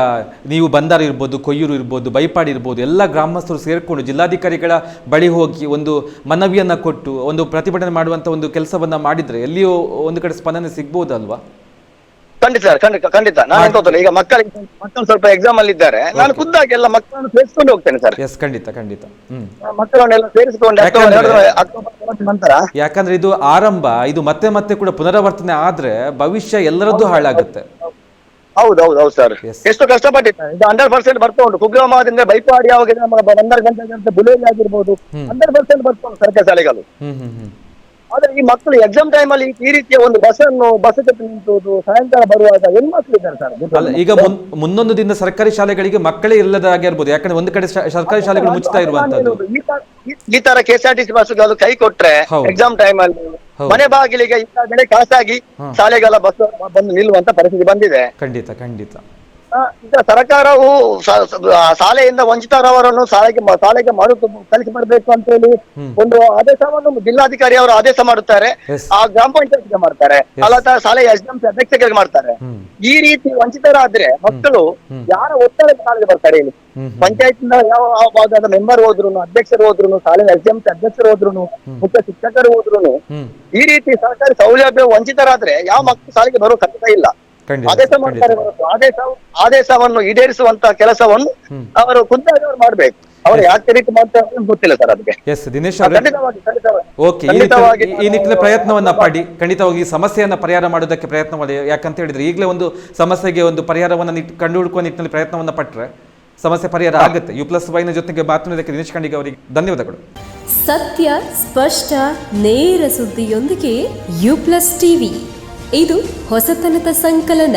ನೀವು ಬಂದಾರ ಇರ್ಬೋದು ಕೊಯ್ಯೂರು ಇರ್ಬೋದು ಬೈಪಾಡಿ ಇರ್ಬೋದು ಎಲ್ಲ ಗ್ರಾಮಸ್ಥರು ಸೇರಿಕೊಂಡು ಜಿಲ್ಲಾಧಿಕಾರಿಗಳ ಬಳಿ ಹೋಗಿ ಒಂದು ಮನವಿಯನ್ನು ಕೊಟ್ಟು ಒಂದು ಪ್ರತಿಭಟನೆ ಮಾಡುವಂಥ ಒಂದು ಕೆಲಸವನ್ನು ಮಾಡಿದ್ರೆ ಎಲ್ಲಿಯೂ ಒಂದು ಕಡೆ ಸ್ಪಂದನೆ ಸಿಗ್ಬೋದಲ್ವಾ? ಖಂಡಿತ ಸರ್ ಖಂಡಿತ ಖಂಡಿತ. ನಾನು ಎಂತ ಈಗ ಮಕ್ಕಳಿಗೆ ಮಕ್ಕಳು ಸ್ವಲ್ಪ ಎಕ್ಸಾಮ್ ಅಲ್ಲಿ ಇದ್ದಾರೆ. ನಾನು ಖುದ್ದಾಗಿ ಎಲ್ಲ ಮಕ್ಕಳನ್ನು ಸೇರಿಸ್ಕೊಂಡು ಹೋಗ್ತೇನೆ ಸರ್. ಎಸ್ ಖಂಡಿತ ಖಂಡಿತ. ಮಕ್ಕಳನ್ನೆಲ್ಲ ಸೇರಿಸಿಕೊಂಡು ನಂತರ ಯಾಕಂದ್ರೆ ಇದು ಆರಂಭ ಇದು ಮತ್ತೆ ಮತ್ತೆ ಕೂಡ ಪುನರಾವರ್ತನೆ ಆದ್ರೆ ಭವಿಷ್ಯ ಎಲ್ಲರದ್ದು ಹಾಳಾಗುತ್ತೆ. ಹೌದು ಹೌದು ಹೌದು ಸರ್ Yes. ಎಷ್ಟು ಕಷ್ಟಪಟ್ಟಿದ್ದಾರೆ ಇದು ಹಂಡ್ರೆಡ್ ಪರ್ಸೆಂಟ್ ಬರ್ತಾ ಉಂಟು. ಕುಗ್ರಾಮದಿಂದ ಬೈಪಾಡಿ ಯಾವಾಗ ನಮ್ಮ ಬಂದರ್ ಗಂಟೆ ಬುಲೇಲಿ ಆಗಿರ್ಬೋದು ಹಂಡ್ರೆಡ್ ಪರ್ಸೆಂಟ್ ಬರ್ತಾ ಉಂಟು ಸರ್ಕಾರಿ ಶಾಲೆಗಳು. ಹ್ಮ್ ಹ್ಮ್ ಹ್ಮ್. ಆದ್ರೆ ಈ ಮಕ್ಕಳು ಎಕ್ಸಾಮ್ ಟೈಮ್ ಅಲ್ಲಿ ಈ ರೀತಿಯ ಒಂದು ಬಸ್ ಅನ್ನು ಬಸ್ ಜೊತೆ ನಿಂತುವುದು ಸಾಯಂಕಾಲ ಬರುವಾಗ ಹೆಣ್ ಮಕ್ಕಳು ಇದ್ದಾರೆ ಸರ್. ಅಲ್ಲ ಈಗ ಮುನ್- ಮುಂದೊಂದು ದಿನ ಸರ್ಕಾರಿ ಶಾಲೆಗಳಿಗೆ ಮಕ್ಕಳೇ ಇಲ್ಲದ ಹಾಗೆ ಇರ್ಬೋದು ಯಾಕಂದ್ರೆ ಒಂದು ಕಡೆ ಶ- ಸರ್ಕಾರಿ ಶಾಲೆಗಳು ಮುಚ್ಚುತ್ತಾ ಇರುವಂತದ್ದು. ಈ ತರ- ಈ- ಈ ತರ K S R T C ಅದು ಕೈ ಕೊಟ್ರೆ ಹೌದು. ಎಕ್ಸಾಮ್ ಟೈಮ್ ಅಲ್ಲಿ ಹೌದು. ಮನೆ ಬಾಗಿಲಿಗೆ ಈಗಾಗಲೇ ಖಾಸಗಿ ಶಾಲೆಗಳ ಬಸ್ ಬಂದು ನಿಲ್ಲುವಂತ ಪರಿಸ್ಥಿತಿ ಬಂದಿದೆ. ಖಂಡಿತ ಖಂಡಿತ. ಸರ್ಕಾರವು ಸ- ಸ- ಶಾಲೆಯಿಂದ ವಂಚಿತರವರನ್ನು ಶಾಲೆಗೆ ಶಾಲೆಗೆ ಮರು ಕಲಿಸಿ ಅಂತ ಹೇಳಿ ಒಂದು ಆದೇಶವನ್ನು ಜಿಲ್ಲಾಧಿಕಾರಿ ಅವರು ಆದೇಶ ಮಾಡುತ್ತಾರೆ. ಆ ಗ್ರಾಮ ಪಂಚಾಯತ್ಗೆ ಮಾಡ್ತಾರೆ. ಅಲ್ಲ ಶಾಲೆಯ ಎಸ್ಡಿಎಂಸಿ ಡಿ ಅಧ್ಯಕ್ಷರಿಗೆ ಮಾಡ್ತಾರೆ. ಈ ರೀತಿ ವಂಚಿತರಾದ್ರೆ ಮಕ್ಕಳು ಯಾರ ಒತ್ತಡಕ್ಕೆ ಶಾಲೆಗೆ ಬರ್ತಾರೆ ಹೇಳಿ? ಪಂಚಾಯತ್ ಯಾವ ಭಾಗದ ಮೆಂಬರ್ ಹೋದ್ರು ಅಧ್ಯಕ್ಷರು ಹೋದ್ರು ಶಾಲೆ ಎಸ್ ಡಿ ಅಧ್ಯಕ್ಷರು ಹೋದ್ರು ಮುಖ್ಯ ಶಿಕ್ಷಕರು ಹೋದ್ರು ಈ ರೀತಿ ಸರ್ಕಾರಿ ಸೌಲಭ್ಯ ವಂಚಿತರಾದ್ರೆ ಯಾವ ಮಕ್ಕಳು ಶಾಲೆಗೆ ಬರೋ ಖಂಡಿತ ಇಲ್ಲ. ಆದೇಶ ಮಾಡ್ತಾರೆ ಹೊರತು. ಆದೇಶ ಆದೇಶವನ್ನು ಈಡೇರಿಸುವಂತ ಕೆಲಸವನ್ನು ಅವರು ಖುದ್ದಾಗಿ ಅವರು ಮಾಡ್ಬೇಕು. ಅವರು ಯಾಕೆ ರೀತಿ ಮಾಡ್ತಾರೆ ಅಂತ ಗೊತ್ತಿಲ್ಲ ಸರ್ ಅದಕ್ಕೆ. ಎಸ್ ದಿನೇಶ್ ಅವರೇ. ಖಂಡಿತವಾಗಿ ಖಂಡಿತವಾಗಿ. ಓಕೆ ಈ ನಿಟ್ಟಿನ ಪ್ರಯತ್ನವನ್ನ ಮಾಡಿ ಖಂಡಿತವಾಗಿ ಈ ಸಮಸ್ಯೆಯನ್ನ ಪರಿಹಾರ ಮಾಡೋದಕ್ಕೆ ಪ್ರಯತ್ನ ಮಾಡಿ ಯಾಕಂತ ಹೇಳಿದ್ರೆ ಈಗಲೇ ಒಂದು ಸಮಸ್ಯೆಗೆ ಒಂದು ಪರಿಹಾರವನ್ನ ಕಂಡು ಹುಡುಕುವ ನಿಟ್ಟಿನಲ್ಲಿ ಪ್ರಯತ್ನವನ್ನ ಪಟ್ಟರೆ ಸಮಸ್ಯೆ ಪರಿಹಾರ ಆಗುತ್ತೆ. ಯು ಪ್ಲಸ್ ವೈನ ಜೊತೆಗೆ ಮಾತನಾಡೋದಕ್ಕೆ ದಿನೇಶ್ ಖಂಡಿಗೆ ಅವರಿಗೆ ಧನ್ಯವಾದಗಳು. ಸತ್ಯ ಸ್ಪಷ್ಟ ನೇರ ಸುದ್ದಿಯೊಂದಿಗೆ ಯು ಪ್ಲಸ್ ಟಿವಿ ಇದು ಹೊಸತನದ ಸಂಕಲನ.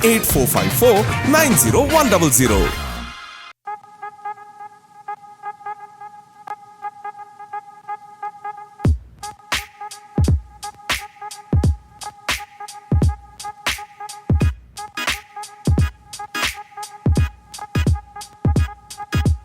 98454 90100.